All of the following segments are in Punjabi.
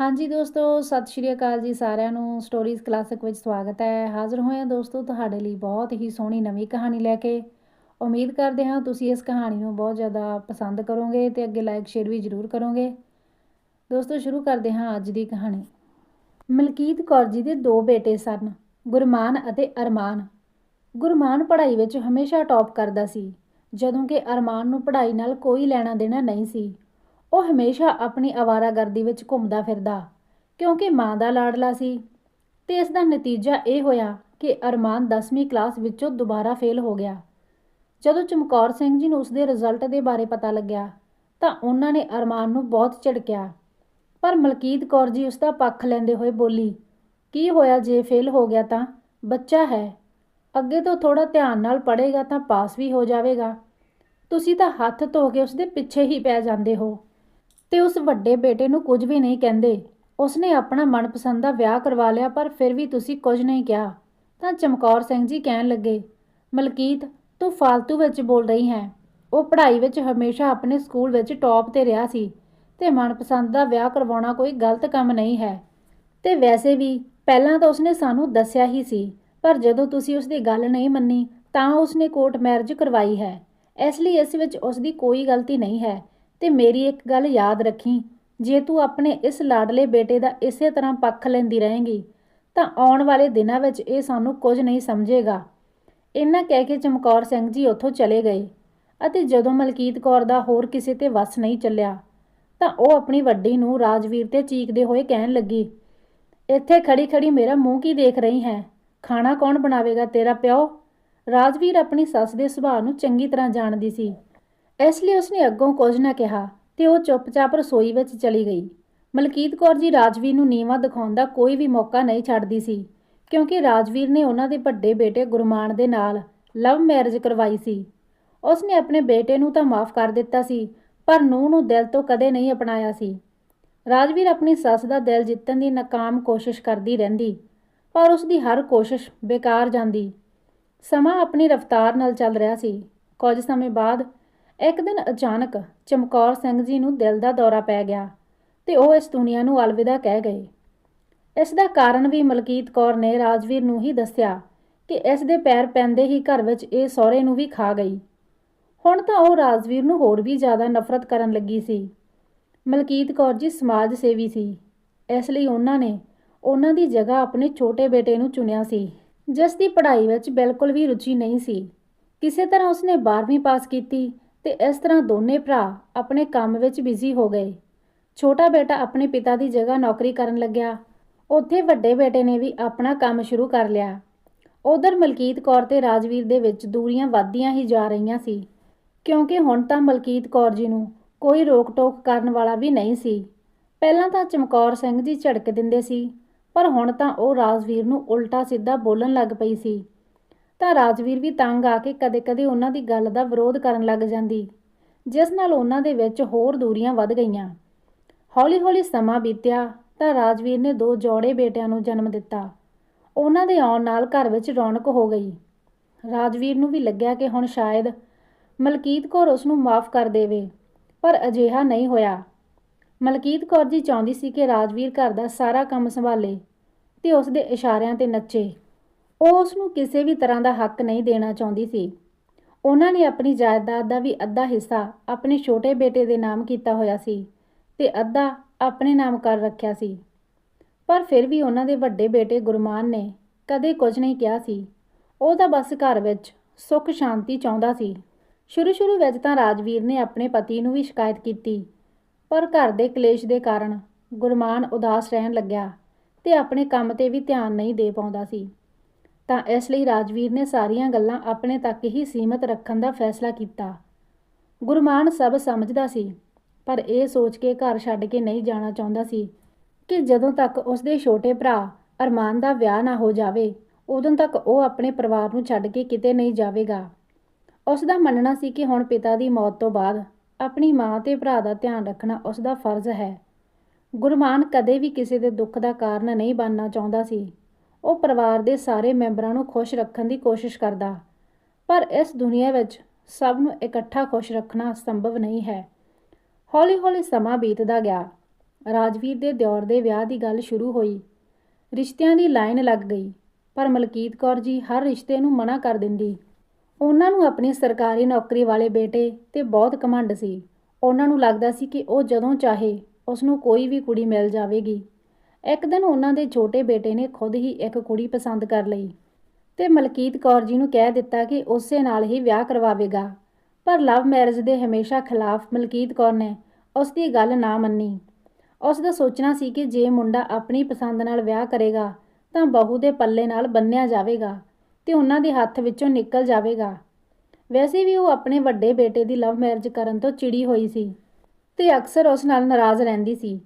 ਹਾਂਜੀ ਦੋਸਤੋ, ਸਤਿ ਸ਼੍ਰੀ ਅਕਾਲ ਜੀ ਸਾਰਿਆਂ ਨੂੰ। ਸਟੋਰੀਜ਼ ਕਲਾਸਿਕ ਵਿੱਚ ਸਵਾਗਤ ਹੈ। ਹਾਜ਼ਰ ਹੋਏ ਹਾਂ ਦੋਸਤੋ ਤੁਹਾਡੇ ਲਈ ਬਹੁਤ ਹੀ ਸੋਹਣੀ ਨਵੀਂ ਕਹਾਣੀ ਲੈ ਕੇ। ਉਮੀਦ ਕਰਦੇ ਹਾਂ ਤੁਸੀਂ ਇਸ ਕਹਾਣੀ ਨੂੰ ਬਹੁਤ ਜ਼ਿਆਦਾ ਪਸੰਦ ਕਰੋਗੇ ਤੇ ਅੱਗੇ ਲਾਈਕ ਸ਼ੇਅਰ ਵੀ ਜ਼ਰੂਰ ਕਰੋਗੇ। ਦੋਸਤੋ, ਸ਼ੁਰੂ ਕਰਦੇ ਹਾਂ ਅੱਜ ਦੀ ਕਹਾਣੀ। ਮਲਕੀਤ ਕੌਰ ਜੀ ਦੇ ਦੋ ਬੇਟੇ ਸਨ, ਗੁਰਮਾਨ ਅਤੇ ਅਰਮਾਨ। ਗੁਰਮਾਨ ਪੜ੍ਹਾਈ ਵਿੱਚ ਹਮੇਸ਼ਾ ਟੌਪ ਕਰਦਾ ਸੀ, ਜਦੋਂ ਕਿ ਅਰਮਾਨ ਨੂੰ ਪੜ੍ਹਾਈ ਨਾਲ ਕੋਈ ਲੈਣਾ ਦੇਣਾ ਨਹੀਂ ਸੀ। ਉਹ ਹਮੇਸ਼ਾ ਆਪਣੀ ਆਵਾਰਾਗਰਦੀ ਵਿੱਚ ਘੁੰਮਦਾ ਫਿਰਦਾ, ਕਿਉਂਕਿ ਮਾਂ ਦਾ ਲਾਡਲਾ ਸੀ। ਤੇ ਇਸ ਦਾ ਨਤੀਜਾ ਇਹ ਹੋਇਆ ਕਿ ਅਰਮਾਨ 10ਵੀਂ ਕਲਾਸ ਵਿੱਚੋਂ ਦੁਬਾਰਾ ਫੇਲ ਹੋ ਗਿਆ। ਜਦੋਂ ਚਮਕੌਰ ਸਿੰਘ ਜੀ ਨੂੰ ਉਸਦੇ ਰਿਜ਼ਲਟ ਦੇ ਬਾਰੇ ਪਤਾ ਲੱਗਿਆ, ਤਾਂ ਉਹਨਾਂ ਨੇ ਅਰਮਾਨ ਨੂੰ ਬਹੁਤ ਝਿੜਕਿਆ। ਪਰ ਮਲਕੀਤ ਕੌਰ ਜੀ ਉਸ ਦਾ ਪੱਖ ਲੈਂਦੇ ਹੋਏ ਬੋਲੀ, ਕੀ ਹੋਇਆ ਜੇ ਫੇਲ ਹੋ ਗਿਆ ਤਾਂ? ਬੱਚਾ ਹੈ। ਅੱਗੇ ਤੋਂ ਥੋੜਾ ਧਿਆਨ ਨਾਲ ਪੜ੍ਹੇਗਾ ਤਾਂ ਪਾਸ ਵੀ ਹੋ ਜਾਵੇਗਾ। ਤੁਸੀਂ ਤਾਂ ਹੱਥ ਧੋ ਕੇ ਉਸਦੇ ਪਿੱਛੇ ਹੀ ਪੈ ਜਾਂਦੇ ਹੋ। ਤੇ ਉਸ ਵੱਡੇ ਬੇਟੇ ਨੂੰ ਕੁਝ ਵੀ ਨਹੀਂ ਕਹਿੰਦੇ। ਉਸਨੇ ਆਪਣਾ ਮਨਪਸੰਦ ਦਾ ਵਿਆਹ ਕਰਵਾ ਲਿਆ, ਪਰ ਫਿਰ ਵੀ ਤੁਸੀਂ ਕੁਝ ਨਹੀਂ ਕਿਹਾ। ਤਾਂ ਚਮਕੌਰ ਸਿੰਘ ਜੀ ਕਹਿਣ ਲੱਗੇ, ਮਲਕੀਤ, ਤੂੰ ਫालतू ਵਿੱਚ ਬੋਲ ਰਹੀ ਹੈ। ਉਹ ਪੜ੍ਹਾਈ ਵਿੱਚ ਹਮੇਸ਼ਾ ਆਪਣੇ ਸਕੂਲ ਵਿੱਚ ਟੌਪ ਤੇ ਰਿਹਾ ਸੀ ਤੇ ਮਨਪਸੰਦ ਦਾ ਵਿਆਹ ਕਰਵਾਉਣਾ ਕੋਈ ਗਲਤ ਕੰਮ ਨਹੀਂ ਹੈ। ਤੇ ਵੈਸੇ ਵੀ ਪਹਿਲਾਂ ਤਾਂ ਉਸਨੇ ਸਾਨੂੰ ਦੱਸਿਆ ਹੀ ਸੀ, ਪਰ ਜਦੋਂ ਤੁਸੀਂ ਉਸਦੀ ਗੱਲ ਨਹੀਂ ਮੰਨੀ ਤਾਂ ਉਸਨੇ ਕੋਰਟ ਮੈਰਿਜ ਕਰਵਾਈ ਹੈ। ਇਸ ਲਈ ਇਸ ਵਿੱਚ ਉਸਦੀ ਕੋਈ ਗਲਤੀ ਨਹੀਂ ਹੈ। ਤੇ ਮੇਰੀ ਇੱਕ ਗੱਲ ਯਾਦ ਰੱਖੀ, ਜੇ ਤੂੰ ਆਪਣੇ ਇਸ ਲਾਡਲੇ ਬੇਟੇ ਦਾ ਇਸੇ ਤਰ੍ਹਾਂ ਪੱਖ ਲੈਂਦੀ ਰਹੇਂਗੀ, ਤਾਂ ਆਉਣ ਵਾਲੇ ਦਿਨਾਂ ਵਿੱਚ ਇਹ ਸਾਨੂੰ ਕੁਝ ਨਹੀਂ ਸਮਝੇਗਾ। ਇਹਨਾਂ ਕਹਿ ਕੇ ਚਮਕੌਰ ਸਿੰਘ ਜੀ ਉੱਥੋਂ ਚਲੇ ਗਏ ਅਤੇ ਜਦੋਂ ਮਲਕੀਤ ਕੌਰ ਦਾ ਹੋਰ ਕਿਸੇ ਤੇ ਵਸ ਨਹੀਂ ਚੱਲਿਆ, ਤਾਂ ਉਹ ਆਪਣੀ ਵੱਡੀ ਨੂੰ ਰਾਜਵੀਰ ਤੇ ਚੀਕਦੇ ਹੋਏ ਕਹਿਣ ਲੱਗੀ, ਇੱਥੇ ਖੜੀ ਖੜੀ ਮੇਰਾ ਮੂੰਹ ਕੀ ਦੇਖ ਰਹੀ ਹੈ? ਖਾਣਾ ਕੌਣ ਬਣਾਵੇਗਾ ਤੇਰਾ ਪਿਓ? ਰਾਜਵੀਰ ਆਪਣੀ ਸੱਸ ਦੇ ਸੁਭਾਅ ਨੂੰ ਚੰਗੀ ਤਰ੍ਹਾਂ ਜਾਣਦੀ ਸੀ। ਇਸ ਲਈ ਉਸਨੇ ਅੱਗੋਂ ਕੁਝ ਨਾ ਕਿਹਾ ਤੇ ਉਹ ਚੁੱਪਚਾਪ ਰਸੋਈ ਵਿੱਚ ਚਲੀ ਗਈ। ਮਲਕੀਤ ਕੌਰ ਜੀ ਰਾਜਵੀਰ ਨੂੰ ਨੀਵਾ ਦਿਖਾਉਣ ਦਾ ਕੋਈ ਵੀ ਮੌਕਾ ਨਹੀਂ ਛੱਡਦੀ ਸੀ, ਕਿਉਂਕਿ ਰਾਜਵੀਰ ਨੇ ਉਹਨਾਂ ਦੇ ਵੱਡੇ ਬੇਟੇ ਗੁਰਮਾਨ ਦੇ ਨਾਲ ਲਵ ਮੈਰਿਜ ਕਰਵਾਈ ਸੀ। ਉਸਨੇ ਆਪਣੇ ਬੇਟੇ ਨੂੰ ਤਾਂ ਮਾਫ ਕਰ ਦਿੱਤਾ ਸੀ, ਪਰ ਨੂੰਹ ਨੂੰ ਦਿਲ ਤੋਂ ਕਦੇ ਨਹੀਂ ਅਪਣਾਇਆ ਸੀ। ਰਾਜਵੀਰ ਆਪਣੀ ਸੱਸ ਦਾ ਦਿਲ ਜਿੱਤਣ ਦੀ ਨਾਕਾਮ ਕੋਸ਼ਿਸ਼ ਕਰਦੀ ਰਹਿੰਦੀ, ਪਰ ਉਸ ਦੀ ਹਰ ਕੋਸ਼ਿਸ਼ ਬੇਕਾਰ ਜਾਂਦੀ। ਸਮਾਂ ਆਪਣੀ ਰਫ਼ਤਾਰ ਨਾਲ ਚੱਲ ਰਿਹਾ ਸੀ। ਕੁਝ ਸਮੇਂ ਬਾਅਦ ਇੱਕ ਦਿਨ ਅਚਾਨਕ ਚਮਕੌਰ ਸਿੰਘ ਜੀ ਨੂੰ ਦਿਲ ਦਾ ਦੌਰਾ ਪੈ ਗਿਆ ਤੇ ਉਹ ਇਸ ਦੁਨੀਆ ਨੂੰ ਅਲਵਿਦਾ ਕਹਿ ਗਏ। ਇਸ ਦਾ ਕਾਰਨ ਵੀ ਮਲਕੀਤ ਕੌਰ ਨੇ ਰਾਜਵੀਰ ਨੂੰ ਹੀ ਦੱਸਿਆ ਕਿ ਇਸ ਦੇ ਪੈਰ ਪੈਂਦੇ ਹੀ ਘਰ ਵਿੱਚ ਇਹ ਸਹੁਰੇ ਨੂੰ ਵੀ ਖਾ ਗਈ। ਹੁਣ ਤਾਂ ਉਹ ਰਾਜਵੀਰ ਨੂੰ ਹੋਰ ਵੀ ਜ਼ਿਆਦਾ ਨਫ਼ਰਤ ਕਰਨ ਲੱਗੀ ਸੀ। ਮਲਕੀਤ ਕੌਰ ਜੀ ਸਮਾਜ ਸੇਵੀ ਸੀ। ਇਸ ਲਈ ਉਹਨਾਂ ਨੇ ਉਹਨਾਂ ਦੀ ਜਗ੍ਹਾ ਆਪਣੇ ਛੋਟੇ ਬੇਟੇ ਨੂੰ ਚੁਣਿਆ ਸੀ, ਜਿਸ ਦੀ ਪੜ੍ਹਾਈ ਵਿੱਚ ਬਿਲਕੁਲ ਵੀ ਰੁਚੀ ਨਹੀਂ ਸੀ। ਕਿਸੇ ਤਰ੍ਹਾਂ ਉਸਨੇ 12ਵੀਂ ਪਾਸ ਕੀਤੀ ਤੇ ਇਸ ਤਰ੍ਹਾਂ ਦੋਨੇ ਭਰਾ ਆਪਣੇ ਕੰਮ ਵਿੱਚ ਬਿਜ਼ੀ ਹੋ ਗਏ। ਛੋਟਾ ਬੇਟਾ ਆਪਣੇ ਪਿਤਾ ਦੀ ਜਗ੍ਹਾ ਨੌਕਰੀ ਕਰਨ ਲੱਗਿਆ। ਉੱਥੇ ਵੱਡੇ ਬੇਟੇ ਨੇ ਵੀ ਆਪਣਾ ਕੰਮ ਸ਼ੁਰੂ ਕਰ ਲਿਆ। ਉਧਰ ਮਲਕੀਤ ਕੌਰ ਤੇ ਰਾਜਵੀਰ ਦੇ ਵਿੱਚ ਦੂਰੀਆਂ ਵੱਧਦੀਆਂ ਹੀ ਜਾ ਰਹੀਆਂ ਸੀ। ਕਿਉਂਕਿ ਹੁਣ ਤਾਂ ਮਲਕੀਤ ਕੌਰ ਜੀ ਨੂੰ ਕੋਈ ਰੋਕ-ਟੋਕ ਕਰਨ ਵਾਲਾ ਵੀ ਨਹੀਂ ਸੀ। ਪਹਿਲਾਂ ਤਾਂ ਚਮਕੌਰ ਸਿੰਘ ਜੀ ਝੜਕ ਦਿੰਦੇ ਸੀ, ਪਰ ਹੁਣ ਤਾਂ ਉਹ ਰਾਜਵੀਰ ਨੂੰ ਉਲਟਾ ਸਿੱਧਾ ਬੋਲਣ ਲੱਗ ਪਈ ਸੀ। ਤਾਂ ਰਾਜਵੀਰ ਵੀ ਤੰਗ ਆ ਕੇ ਕਦੇ-ਕਦੇ ਉਹਨਾਂ ਦੀ ਗੱਲ ਦਾ ਵਿਰੋਧ ਕਰਨ ਲੱਗ ਜਾਂਦੀ, ਜਿਸ ਨਾਲ ਉਹਨਾਂ ਦੇ ਵਿੱਚ ਹੋਰ ਦੂਰੀਆਂ ਵੱਧ ਗਈਆਂ। ਹੌਲੀ-ਹੌਲੀ ਸਮਾਂ ਬੀਤਿਆ ਤਾਂ ਰਾਜਵੀਰ ਨੇ ਦੋ ਜੋੜੇ ਬੇਟਿਆਂ ਨੂੰ ਜਨਮ ਦਿੱਤਾ। ਉਹਨਾਂ ਦੇ ਆਉਣ ਨਾਲ ਘਰ ਵਿੱਚ ਰੌਣਕ ਹੋ ਗਈ। ਰਾਜਵੀਰ ਨੂੰ ਵੀ ਲੱਗਿਆ ਕਿ ਹੁਣ ਸ਼ਾਇਦ ਮਲਕੀਤ ਕੌਰ ਉਸ ਨੂੰ ਮਾਫ ਕਰ ਦੇਵੇ, ਪਰ ਅਜਿਹਾ ਨਹੀਂ ਹੋਇਆ। ਮਲਕੀਤ ਕੌਰ ਜੀ ਚਾਹੁੰਦੀ ਸੀ ਕਿ ਰਾਜਵੀਰ ਘਰ ਦਾ ਸਾਰਾ ਕੰਮ ਸੰਭਾਲੇ ਤੇ ਉਸ ਦੇ ਇਸ਼ਾਰਿਆਂ ਤੇ ਨੱਚੇ। ਉਹ ਉਸ ਨੂੰ ਕਿਸੇ ਵੀ ਤਰ੍ਹਾਂ ਦਾ ਹੱਕ ਨਹੀਂ ਦੇਣਾ ਚਾਹੁੰਦੀ ਸੀ। ਉਹਨਾਂ ਨੇ ਆਪਣੀ ਜਾਇਦਾਦ ਦਾ ਵੀ ਅੱਧਾ ਹਿੱਸਾ ਆਪਣੇ ਛੋਟੇ ਬੇਟੇ ਦੇ ਨਾਮ ਕੀਤਾ ਹੋਇਆ ਸੀ ਤੇ ਅੱਧਾ ਆਪਣੇ ਨਾਮ ਕਰ ਰੱਖਿਆ ਸੀ। ਪਰ ਫਿਰ ਵੀ ਉਹਨਾਂ ਦੇ ਵੱਡੇ ਬੇਟੇ ਗੁਰਮਾਨ ਨੇ ਕਦੇ ਕੁਝ ਨਹੀਂ ਕਿਹਾ ਸੀ। ਉਹ ਤਾਂ ਬਸ ਘਰ ਵਿੱਚ ਸੁੱਖ ਸ਼ਾਂਤੀ ਚਾਹੁੰਦਾ ਸੀ। ਸ਼ੁਰੂ ਸ਼ੁਰੂ ਵਿੱਚ ਤਾਂ ਰਾਜਵੀਰ ਨੇ ਆਪਣੇ ਪਤੀ ਨੂੰ ਵੀ ਸ਼ਿਕਾਇਤ ਕੀਤੀ, ਪਰ ਘਰ ਦੇ ਕਲੇਸ਼ ਦੇ ਕਾਰਨ ਗੁਰਮਾਨ ਉਦਾਸ ਰਹਿਣ ਲੱਗਿਆ ਤੇ ਆਪਣੇ ਕੰਮ ਤੇ ਵੀ ਧਿਆਨ ਨਹੀਂ ਦੇ ਪਾਉਂਦਾ ਸੀ। ਤਾਂ ਇਸ ਲਈ ਰਾਜਵੀਰ ਨੇ ਸਾਰੀਆਂ ਗੱਲਾਂ ਆਪਣੇ ਤੱਕ ਹੀ ਸੀਮਤ ਰੱਖਣ ਦਾ ਫੈਸਲਾ ਕੀਤਾ। ਗੁਰਮਾਨ ਸਭ ਸਮਝਦਾ ਸੀ, ਪਰ ਇਹ ਸੋਚ ਕੇ ਘਰ ਛੱਡ ਕੇ ਨਹੀਂ ਜਾਣਾ ਚਾਹੁੰਦਾ ਸੀ ਕਿ ਜਦੋਂ ਤੱਕ ਉਸਦੇ ਛੋਟੇ ਭਰਾ ਅਰਮਾਨ ਦਾ ਵਿਆਹ ਨਾ ਹੋ ਜਾਵੇ, ਉਦੋਂ ਤੱਕ ਉਹ ਆਪਣੇ ਪਰਿਵਾਰ ਨੂੰ ਛੱਡ ਕੇ ਕਿਤੇ ਨਹੀਂ ਜਾਵੇਗਾ। ਉਸ ਦਾ ਮੰਨਣਾ ਸੀ ਕਿ ਹੁਣ ਪਿਤਾ ਦੀ ਮੌਤ ਤੋਂ ਬਾਅਦ ਆਪਣੀ ਮਾਂ ਤੇ ਭਰਾ ਦਾ ਧਿਆਨ ਰੱਖਣਾ ਉਸ ਦਾ ਫਰਜ਼ ਹੈ। ਗੁਰਮਾਨ ਕਦੇ ਵੀ ਕਿਸੇ ਦੇ ਦੁੱਖ ਦਾ ਕਾਰਨ ਨਹੀਂ ਬਣਨਾ ਚਾਹੁੰਦਾ ਸੀ। ਉਹ ਪਰਿਵਾਰ ਦੇ ਸਾਰੇ ਮੈਂਬਰਾਂ ਨੂੰ ਖੁਸ਼ ਰੱਖਣ ਦੀ ਕੋਸ਼ਿਸ਼ ਕਰਦਾ। ਪਰ ਇਸ ਦੁਨੀਆ ਵਿੱਚ ਸਭ ਨੂੰ ਇਕੱਠਾ ਖੁਸ਼ ਰੱਖਣਾ ਸੰਭਵ ਨਹੀਂ ਹੈ। ਹੌਲੀ-ਹੌਲੀ ਸਮਾਂ ਬੀਤਦਾ ਗਿਆ। ਰਾਜਵੀਰ ਦੇ ਦਿਓਰ ਦੇ ਵਿਆਹ ਦੀ ਗੱਲ ਸ਼ੁਰੂ ਹੋਈ। ਰਿਸ਼ਤਿਆਂ ਦੀ ਲਾਈਨ ਲੱਗ ਗਈ, ਪਰ ਮਲਕੀਤ ਕੌਰ ਜੀ ਹਰ ਰਿਸ਼ਤੇ ਨੂੰ ਮਨਾ ਕਰ ਦਿੰਦੀ। ਉਹਨਾਂ ਨੂੰ ਆਪਣੀ ਸਰਕਾਰੀ ਨੌਕਰੀ ਵਾਲੇ ਬੇਟੇ ਤੇ ਬਹੁਤ ਘਮੰਡ ਸੀ। ਉਹਨਾਂ ਨੂੰ ਲੱਗਦਾ ਸੀ ਕਿ ਉਹ ਜਦੋਂ ਚਾਹੇ ਉਸ ਨੂੰ ਕੋਈ ਵੀ ਕੁੜੀ ਮਿਲ ਜਾਵੇਗੀ। ਇੱਕ ਦਿਨ ਉਹਨਾਂ ਦੇ ਛੋਟੇ ਬੇਟੇ ਨੇ ਖੁਦ ਹੀ ਇੱਕ ਕੁੜੀ ਪਸੰਦ ਕਰ ਲਈ ਤੇ ਮਲਕੀਤ ਕੌਰ ਜੀ ਨੂੰ ਕਹਿ ਦਿੱਤਾ ਕਿ ਉਸੇ ਨਾਲ ਹੀ ਵਿਆਹ ਕਰਵਾਵੇਗਾ। ਪਰ ਲਵ ਮੈਰਿਜ ਦੇ ਹਮੇਸ਼ਾ ਖਿਲਾਫ ਮਲਕੀਤ ਕੌਰ ਨੇ ਉਸ ਦੀ ਗੱਲ ਨਾ ਮੰਨੀ। ਉਸ ਦਾ ਸੋਚਣਾ ਸੀ ਕਿ ਜੇ ਮੁੰਡਾ ਆਪਣੀ ਪਸੰਦ ਨਾਲ ਵਿਆਹ ਕਰੇਗਾ ਤਾਂ ਬਹੂ ਦੇ ਪੱਲੇ ਨਾਲ ਬੰਨਿਆ ਜਾਵੇਗਾ ਤੇ ਉਹਨਾਂ ਦੇ ਹੱਥ ਵਿੱਚੋਂ ਨਿਕਲ ਜਾਵੇਗਾ। ਵੈਸੇ ਵੀ ਉਹ ਆਪਣੇ ਵੱਡੇ ਬੇਟੇ ਦੀ ਲਵ ਮੈਰਿਜ ਕਰਨ ਤੋਂ ਚਿੜੀ ਹੋਈ ਸੀ ਤੇ ਅਕਸਰ ਉਸ ਨਾਲ ਨਾਰਾਜ਼ ਰਹਿੰਦੀ ਸੀ।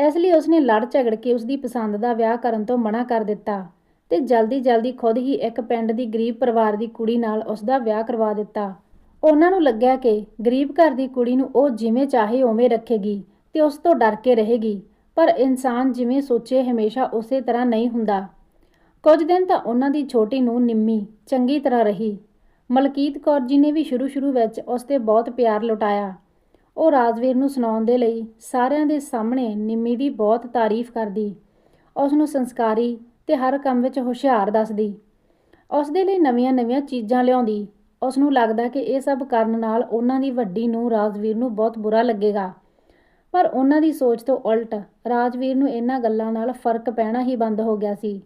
ਇਸ ਲਈ ਉਸਨੇ ਲੜ ਝਗੜ ਕੇ ਉਸਦੀ ਪਸੰਦ ਦਾ ਵਿਆਹ ਕਰਨ ਤੋਂ ਮਨਾ ਕਰ ਦਿੱਤਾ ਤੇ ਜਲਦੀ-ਜਲਦੀ ਖੁਦ ਹੀ ਇੱਕ ਪਿੰਡ ਦੀ ਗਰੀਬ ਪਰਿਵਾਰ ਦੀ ਕੁੜੀ ਨਾਲ ਉਸਦਾ ਵਿਆਹ ਕਰਵਾ ਦਿੱਤਾ। ਉਹਨਾਂ ਨੂੰ ਲੱਗਿਆ ਕਿ ਗਰੀਬ ਘਰ ਦੀ ਕੁੜੀ ਨੂੰ ਉਹ ਜਿਵੇਂ ਚਾਹੇ ਉਵੇਂ ਰੱਖੇਗੀ ਤੇ ਉਸ ਤੋਂ ਡਰ ਕੇ ਰਹੇਗੀ, ਪਰ ਇਨਸਾਨ ਜਿਵੇਂ ਸੋਚੇ ਹਮੇਸ਼ਾ ਉਸੇ ਤਰ੍ਹਾਂ ਨਹੀਂ ਹੁੰਦਾ। ਕੁਝ ਦਿਨ ਤਾਂ ਉਹਨਾਂ ਦੀ ਛੋਟੀ ਨੂੰ ਨਿੰਮੀ, ਚੰਗੀ ਤਰ੍ਹਾਂ ਰਹੀ। ਮਲਕੀਤ ਕੌਰ ਜੀ ਨੇ ਵੀ ਸ਼ੁਰੂ-ਸ਼ੁਰੂ ਵਿੱਚ ਉਸ ਤੇ ਬਹੁਤ ਪਿਆਰ ਲੁਟਾਇਆ। ਉਹ ਰਾਜਵੀਰ ਨੂੰ ਸੁਣਾਉਣ ਦੇ ਲਈ ਸਾਰਿਆਂ ਦੇ ਸਾਹਮਣੇ ਨਿੰਮੀ ਦੀ ਬਹੁਤ ਤਾਰੀਫ ਕਰਦੀ। ਉਸ ਨੂੰ ਸੰਸਕਾਰੀ ਤੇ ਹਰ ਕੰਮ ਵਿੱਚ ਹੁਸ਼ਿਆਰ ਦੱਸਦੀ। ਉਸ ਦੇ ਲਈ ਨਵੀਆਂ-ਨਵੀਆਂ ਚੀਜ਼ਾਂ ਲਿਆਉਂਦੀ। ਉਸ ਨੂੰ ਲੱਗਦਾ ਕਿ ਇਹ ਸਭ ਕਰਨ ਨਾਲ ਉਹਨਾਂ ਦੀ ਵੱਡੀ ਨੂੰ ਰਾਜਵੀਰ ਨੂੰ ਬਹੁਤ ਬੁਰਾ ਲੱਗੇਗਾ। ਪਰ ਉਹਨਾਂ ਦੀ ਸੋਚ ਤੋਂ ਉਲਟ ਰਾਜਵੀਰ ਨੂੰ ਇਹਨਾਂ ਗੱਲਾਂ ਨਾਲ ਫ਼ਰਕ ਪੈਣਾ ਹੀ ਬੰਦ ਹੋ ਗਿਆ ਸੀ।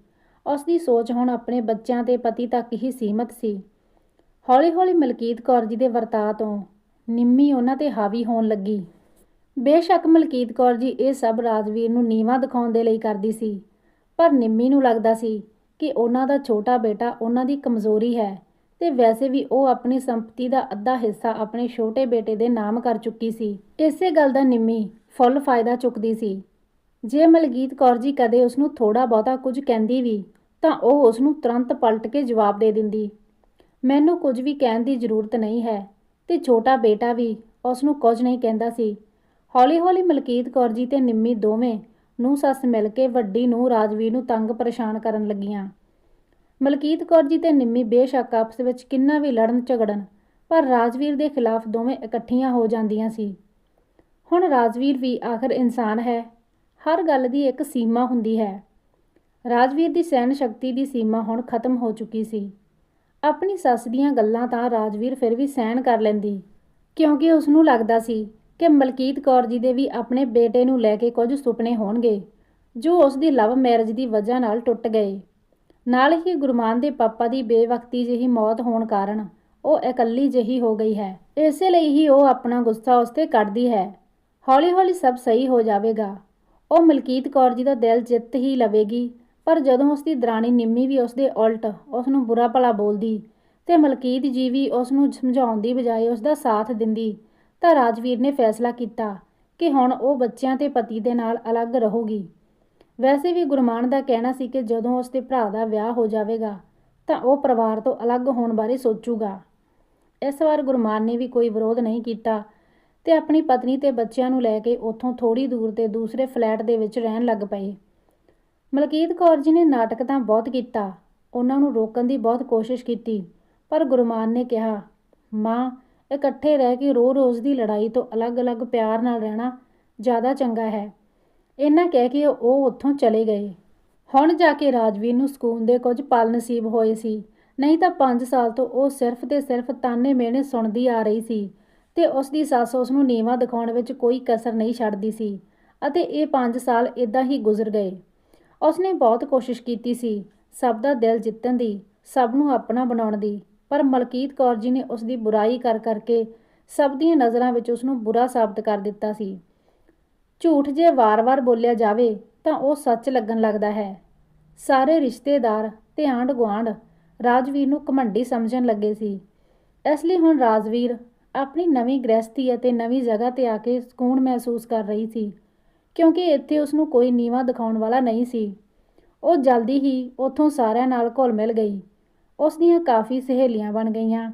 ਉਸ ਦੀ ਸੋਚ ਹੁਣ ਆਪਣੇ ਬੱਚਿਆਂ ਤੇ ਪਤੀ ਤੱਕ ਹੀ ਸੀਮਤ ਸੀ। ਹੌਲੀ-ਹੌਲੀ ਮਲਕੀਤ ਕੌਰ ਜੀ ਦੇ ਵਰਤਾਅ ਤੋਂ ਨਿੰਮੀ ਉਹਨਾਂ ਤੇ ਹਾਵੀ ਹੋਣ ਲੱਗੀ। ਬੇਸ਼ੱਕ ਮਲਕੀਤ ਕੌਰ ਜੀ ਇਹ ਸਭ ਰਾਜਵੀਰ ਨੂੰ ਨੀਵਾ ਦਿਖਾਉਣ ਦੇ ਲਈ ਕਰਦੀ ਸੀ, ਪਰ ਨਿੰਮੀ ਨੂੰ ਲੱਗਦਾ ਸੀ ਕਿ ਉਹਨਾਂ ਦਾ ਛੋਟਾ ਬੇਟਾ ਉਹਨਾਂ ਦੀ ਕਮਜ਼ੋਰੀ ਹੈ ਤੇ ਵੈਸੇ ਵੀ ਉਹ ਆਪਣੀ ਸੰਪਤੀ ਦਾ ਅੱਧਾ ਹਿੱਸਾ ਆਪਣੇ ਛੋਟੇ ਬੇਟੇ ਦੇ ਨਾਮ ਕਰ ਚੁੱਕੀ ਸੀ। ਇਸੇ ਗੱਲ ਦਾ ਨਿੰਮੀ ਫੁੱਲ ਫਾਇਦਾ ਚੁੱਕਦੀ ਸੀ। ਜੇ ਮਲਕੀਤ ਕੌਰ ਜੀ ਕਦੇ ਉਸ ਨੂੰ ਥੋੜਾ ਬਹੁਤਾ ਕੁਝ ਕਹਿੰਦੀ ਵੀ, ਤਾਂ ਉਹ ਉਸ ਨੂੰ ਤੁਰੰਤ ਪਲਟ ਕੇ ਜਵਾਬ ਦੇ ਦਿੰਦੀ, ਮੈਨੂੰ ਕੁਝ ਵੀ ਕਹਿਣ ਦੀ ਜ਼ਰੂਰਤ ਨਹੀਂ ਹੈ। ਤੇ ਛੋਟਾ ਬੇਟਾ ਵੀ ਉਸ ਨੂੰ ਕੁਝ ਨਹੀਂ ਕਹਿੰਦਾ ਸੀ। ਹੌਲੀ-ਹੌਲੀ ਮਲਕੀਤ ਕੌਰ ਜੀ ਤੇ ਨਿੰਮੀ ਦੋਵੇਂ ਨੂੰ ਸੱਸ ਮਿਲ ਕੇ ਵੱਡੀ ਨੂੰ ਰਾਜਵੀਰ ਨੂੰ ਤੰਗ ਪਰੇਸ਼ਾਨ ਕਰਨ ਲੱਗੀਆਂ। ਮਲਕੀਤ ਕੌਰ ਜੀ ਤੇ ਨਿੰਮੀ ਬੇਸ਼ੱਕ ਆਪਸ ਵਿੱਚ ਕਿੰਨਾ ਵੀ ਲੜਨ ਝਗੜਨ, ਪਰ ਰਾਜਵੀਰ ਦੇ ਖਿਲਾਫ ਦੋਵੇਂ ਇਕੱਠੀਆਂ ਹੋ ਜਾਂਦੀਆਂ ਸੀ। ਹੁਣ ਰਾਜਵੀਰ ਵੀ ਆਖਰ ਇਨਸਾਨ ਹੈ, ਹਰ ਗੱਲ ਦੀ ਇੱਕ ਸੀਮਾ ਹੁੰਦੀ ਹੈ। ਰਾਜਵੀਰ ਦੀ ਸਹਿਣ ਸ਼ਕਤੀ ਦੀ ਸੀਮਾ ਹੁਣ ਖਤਮ ਹੋ ਚੁੱਕੀ ਸੀ। ਆਪਣੀ ਸੱਸ ਦੀਆਂ ਗੱਲਾਂ ਤਾਂ ਰਾਜਵੀਰ ਫਿਰ ਵੀ ਸਹਿਣ ਕਰ ਲੈਂਦੀ, ਕਿਉਂਕਿ ਉਸ ਨੂੰ ਲੱਗਦਾ ਸੀ ਕਿ ਮਲਕੀਤ ਕੌਰ ਜੀ ਦੇ ਵੀ ਆਪਣੇ ਬੇਟੇ ਨੂੰ ਲੈ ਕੇ ਕੁਝ ਸੁਪਨੇ ਹੋਣਗੇ, ਜੋ ਉਸ ਦੀ ਲਵ ਮੈਰਿਜ ਦੀ ਵਜ੍ਹਾ ਨਾਲ ਟੁੱਟ ਗਏ। ਨਾਲ ਹੀ ਗੁਰਮਾਨ ਦੇ ਪਾਪਾ ਦੀ ਬੇਵਕਤੀ ਜਿਹੀ ਮੌਤ ਹੋਣ ਕਾਰਨ ਉਹ ਇਕੱਲੀ ਜਿਹੀ ਹੋ ਗਈ ਹੈ। ਇਸੇ ਲਈ ਹੀ ਉਹ ਆਪਣਾ ਗੁੱਸਾ ਉਸ ਤੇ ਕੱਢਦੀ ਹੈ। ਹੌਲੀ-ਹੌਲੀ ਸਭ ਸਹੀ ਹੋ ਜਾਵੇਗਾ। ਉਹ ਮਲਕੀਤ ਕੌਰ ਜੀ ਦਾ ਦਿਲ ਜਿੱਤ ਹੀ ਲਵੇਗੀ ਪਰ ਜਦੋਂ ਉਸ ਦੀ ਦਰਾਣੀ ਨਿੰਮੀ ਵੀ ਉਸ ਦੇ ਉਲਟ ਉਸ ਨੂੰ ਬੁਰਾ ਭਲਾ ਬੋਲਦੀ ਤੇ ਮਲਕੀਤ ਜੀ ਵੀ ਉਸ ਨੂੰ ਸਮਝਾਉਣ ਦੀ ਬਜਾਏ ਉਸ ਦਾ ਸਾਥ ਦਿੰਦੀ, ਤਾਂ ਰਾਜਵੀਰ ਨੇ ਫੈਸਲਾ ਕੀਤਾ ਕਿ ਹੁਣ ਉਹ ਬੱਚਿਆਂ ਤੇ ਪਤੀ ਦੇ ਨਾਲ ਅਲੱਗ ਰਹੂਗੀ। ਵੈਸੇ ਵੀ ਗੁਰਮਾਨ ਦਾ ਕਹਿਣਾ ਸੀ ਕਿ ਜਦੋਂ ਉਸ ਦੇ ਭਰਾ ਦਾ ਵਿਆਹ ਹੋ ਜਾਵੇਗਾ, ਤਾਂ ਉਹ ਪਰਿਵਾਰ ਤੋਂ ਅਲੱਗ ਹੋਣ ਬਾਰੇ ਸੋਚੂਗਾ। ਇਸ ਵਾਰ ਗੁਰਮਾਨ ਨੇ ਵੀ ਕੋਈ ਵਿਰੋਧ ਨਹੀਂ ਕੀਤਾ ਤੇ ਆਪਣੀ ਪਤਨੀ ਤੇ ਬੱਚਿਆਂ ਨੂੰ ਲੈ ਕੇ ਉੱਥੋਂ ਥੋੜੀ ਦੂਰ ਤੇ ਦੂਸਰੇ ਫਲੈਟ ਦੇ ਵਿੱਚ ਰਹਿਣ ਲੱਗ ਪਏ। ਮਲਕੀਤ ਕੌਰ ਜੀ ਨੇ ਨਾਟਕ ਤਾਂ ਬਹੁਤ ਕੀਤਾ, ਉਹਨਾਂ ਨੂੰ ਰੋਕਣ ਦੀ ਬਹੁਤ ਕੋਸ਼ਿਸ਼ ਕੀਤੀ, ਪਰ ਗੁਰਮਾਨ ਨੇ ਕਿਹਾ, ਮਾਂ, ਇਕੱਠੇ ਰਹਿ ਕੇ ਰੋ-ਰੋਜ਼ ਦੀ ਲੜਾਈ ਤੋਂ ਅਲੱਗ-ਅਲੱਗ ਪਿਆਰ ਨਾਲ ਰਹਿਣਾ ਜ਼ਿਆਦਾ ਚੰਗਾ ਹੈ। ਇਹਨਾਂ ਕਹਿ ਕੇ ਉਹ ਉੱਥੋਂ ਚਲੇ ਗਏ। ਹੁਣ ਜਾ ਕੇ ਰਾਜਵੀਰ ਨੂੰ ਸਕੂਨ ਦੇ ਕੁਝ ਪਲ ਨਸੀਬ ਹੋਏ ਸੀ। ਨਹੀਂ ਤਾਂ 5 ਸਾਲ ਤੋਂ ਉਹ ਸਿਰਫ ਤੇ ਸਿਰਫ ਤਾਨੇ ਮਿਹਣੇ ਸੁਣਦੀ ਆ ਰਹੀ ਸੀ ਤੇ ਉਸ ਦੀ ਸੱਸ ਉਸ ਨੂੰ ਨੀਵਾ ਦਿਖਾਉਣ ਵਿੱਚ ਕੋਈ ਕਸਰ ਨਹੀਂ ਛੱਡਦੀ ਸੀ ਅਤੇ ਇਹ 5 ਸਾਲ ਇਦਾਂ ਹੀ ਗੁਜ਼ਰ ਗਏ। ਉਸਨੇ ਬਹੁਤ ਕੋਸ਼ਿਸ਼ ਕੀਤੀ ਸੀ, ਸਭ ਦਾ ਦਿਲ ਜਿੱਤਣ ਦੀ, ਸਭ ਨੂੰ ਆਪਣਾ ਬਣਾਉਣ ਦੀ, ਪਰ ਮਲਕੀਤ ਕੌਰ ਜੀ ਨੇ ਉਸ ਦੀ ਬੁਰਾਈ ਕਰ ਕਰਕੇ ਸਭ ਦੀਆਂ ਨਜ਼ਰਾਂ ਵਿੱਚ ਉਸ ਨੂੰ ਬੁਰਾ ਸਾਬਤ ਕਰ ਦਿੱਤਾ ਸੀ। ਝੂਠ ਜੇ ਵਾਰ-ਵਾਰ ਬੋਲਿਆ ਜਾਵੇ ਤਾਂ ਉਹ ਸੱਚ ਲੱਗਣ ਲੱਗਦਾ ਹੈ। ਸਾਰੇ ਰਿਸ਼ਤੇਦਾਰ ਤੇ ਆਂਢ ਗੁਆਂਢ ਰਾਜਵੀਰ ਨੂੰ ਘਮੰਡੀ ਸਮਝਣ ਲੱਗੇ ਸੀ। ਇਸ ਲਈ ਹੁਣ ਰਾਜਵੀਰ ਆਪਣੀ ਨਵੀਂ ਗ੍ਰਸਤੀ ਅਤੇ ਨਵੀਂ ਜਗ੍ਹਾ ਤੇ ਆ ਕੇ ਸਕੂਨ ਮਹਿਸੂਸ ਕਰ ਰਹੀ ਸੀ। ਕਿਉਂਕਿ ਇੱਥੇ ਉਸ ਨੂੰ ਕੋਈ ਨੀਵਾ ਦਿਖਾਉਣ ਵਾਲਾ ਨਹੀਂ ਸੀ। ਉਹ ਜਲਦੀ ਹੀ ਉੱਥੋਂ ਸਾਰਿਆਂ ਨਾਲ ਘੁਲ ਮਿਲ ਗਈ। ਉਸ ਦੀਆਂ ਕਾਫੀ ਸਹੇਲੀਆਂ ਬਣ ਗਈਆਂ,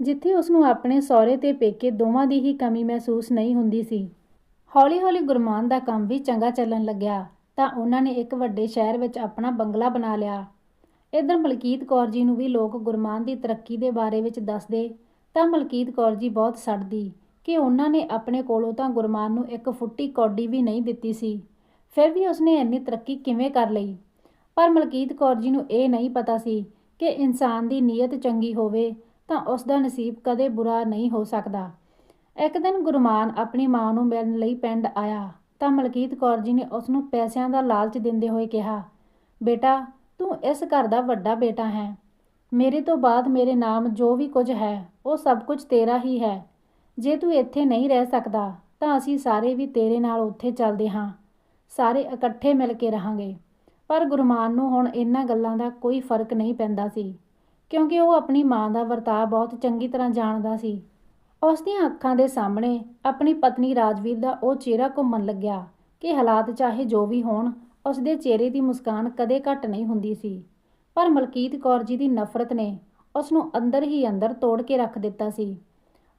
ਜਿੱਥੇ ਉਸ ਨੂੰ ਆਪਣੇ ਸਹੁਰੇ ਤੇ ਪੇਕੇ ਦੋਵਾਂ ਦੀ ਹੀ ਕਮੀ ਮਹਿਸੂਸ ਨਹੀਂ ਹੁੰਦੀ ਸੀ। ਹੌਲੀ-ਹੌਲੀ ਗੁਰਮਾਨ ਦਾ ਕੰਮ ਵੀ ਚੰਗਾ ਚੱਲਣ ਲੱਗਿਆ, ਤਾਂ ਉਹਨਾਂ ਨੇ ਇੱਕ ਵੱਡੇ ਸ਼ਹਿਰ ਵਿੱਚ ਆਪਣਾ ਬੰਗਲਾ ਬਣਾ ਲਿਆ। ਇਧਰ ਮਲਕੀਤ ਕੌਰ ਜੀ ਨੂੰ ਵੀ ਲੋਕ ਗੁਰਮਾਨ ਦੀ ਤਰੱਕੀ ਦੇ ਬਾਰੇ ਵਿੱਚ ਦੱਸਦੇ, ਤਾਂ ਮਲਕੀਤ ਕੌਰ ਜੀ ਬਹੁਤ ਸੜਦੀ। ਕਿ ਉਹਨਾਂ ਨੇ ਆਪਣੇ ਕੋਲੋਂ ਤਾਂ ਗੁਰਮਾਨ ਨੂੰ ਇੱਕ ਫੁੱਟੀ ਕੌਡੀ ਵੀ ਨਹੀਂ ਦਿੱਤੀ ਸੀ। ਫਿਰ ਵੀ ਉਸਨੇ ਇੰਨੀ ਤਰੱਕੀ ਕਿਵੇਂ ਕਰ ਲਈ? ਪਰ ਮਲਕੀਤ ਕੌਰ ਜੀ ਨੂੰ ਇਹ ਨਹੀਂ ਪਤਾ ਸੀ ਕਿ ਇਨਸਾਨ ਦੀ ਨੀਅਤ ਚੰਗੀ ਹੋਵੇ ਤਾਂ ਉਸ ਦਾ ਨਸੀਬ ਕਦੇ ਬੁਰਾ ਨਹੀਂ ਹੋ ਸਕਦਾ। ਇੱਕ ਦਿਨ ਗੁਰਮਾਨ ਆਪਣੀ ਮਾਂ ਨੂੰ ਮਿਲਣ ਲਈ ਪਿੰਡ ਆਇਆ ਤਾਂ ਮਲਕੀਤ ਕੌਰ ਜੀ ਨੇ ਉਸ ਨੂੰ ਪੈਸਿਆਂ ਦਾ ਲਾਲਚ ਦਿੰਦੇ ਹੋਏ ਕਿਹਾ, ਬੇਟਾ, ਤੂੰ ਇਸ ਘਰ ਦਾ ਵੱਡਾ ਬੇਟਾ ਹੈ। ਮੇਰੇ ਤੋਂ ਬਾਅਦ ਮੇਰੇ ਨਾਮ ਜੋ ਵੀ ਕੁਝ ਹੈ, ਉਹ ਸਭ ਕੁਝ ਤੇਰਾ ਹੀ ਹੈ। ਜੇ ਤੂੰ ਇੱਥੇ ਨਹੀਂ ਰਹਿ ਸਕਦਾ, ਤਾਂ ਅਸੀਂ ਸਾਰੇ ਵੀ ਤੇਰੇ ਨਾਲ ਉੱਥੇ ਚੱਲਦੇ ਹਾਂ। ਸਾਰੇ ਇਕੱਠੇ ਮਿਲ ਕੇ ਰਹਾਂਗੇ। ਪਰ ਗੁਰਮਾਨ ਨੂੰ ਹੁਣ ਇਹਨਾਂ ਗੱਲਾਂ ਦਾ ਕੋਈ ਫ਼ਰਕ ਨਹੀਂ ਪੈਂਦਾ ਸੀ, ਕਿਉਂਕਿ ਉਹ ਆਪਣੀ ਮਾਂ ਦਾ ਵਰਤਾਅ ਬਹੁਤ ਚੰਗੀ ਤਰ੍ਹਾਂ ਜਾਣਦਾ ਸੀ। ਉਸ ਦੀਆਂ ਅੱਖਾਂ ਦੇ ਸਾਹਮਣੇ ਆਪਣੀ ਪਤਨੀ ਰਾਜਵੀਰ ਦਾ ਉਹ ਚਿਹਰਾ ਘੁੰਮਣ ਲੱਗਿਆ ਕਿ ਹਾਲਾਤ ਚਾਹੇ ਜੋ ਵੀ ਹੋਣ, ਉਸ ਦੇ ਚਿਹਰੇ ਦੀ ਮੁਸਕਾਨ ਕਦੇ ਘੱਟ ਨਹੀਂ ਹੁੰਦੀ ਸੀ। ਪਰ ਮਲਕੀਤ ਕੌਰ ਜੀ ਦੀ ਨਫ਼ਰਤ ਨੇ ਉਸ ਨੂੰ ਅੰਦਰ ਹੀ ਅੰਦਰ ਤੋੜ ਕੇ ਰੱਖ ਦਿੱਤਾ ਸੀ।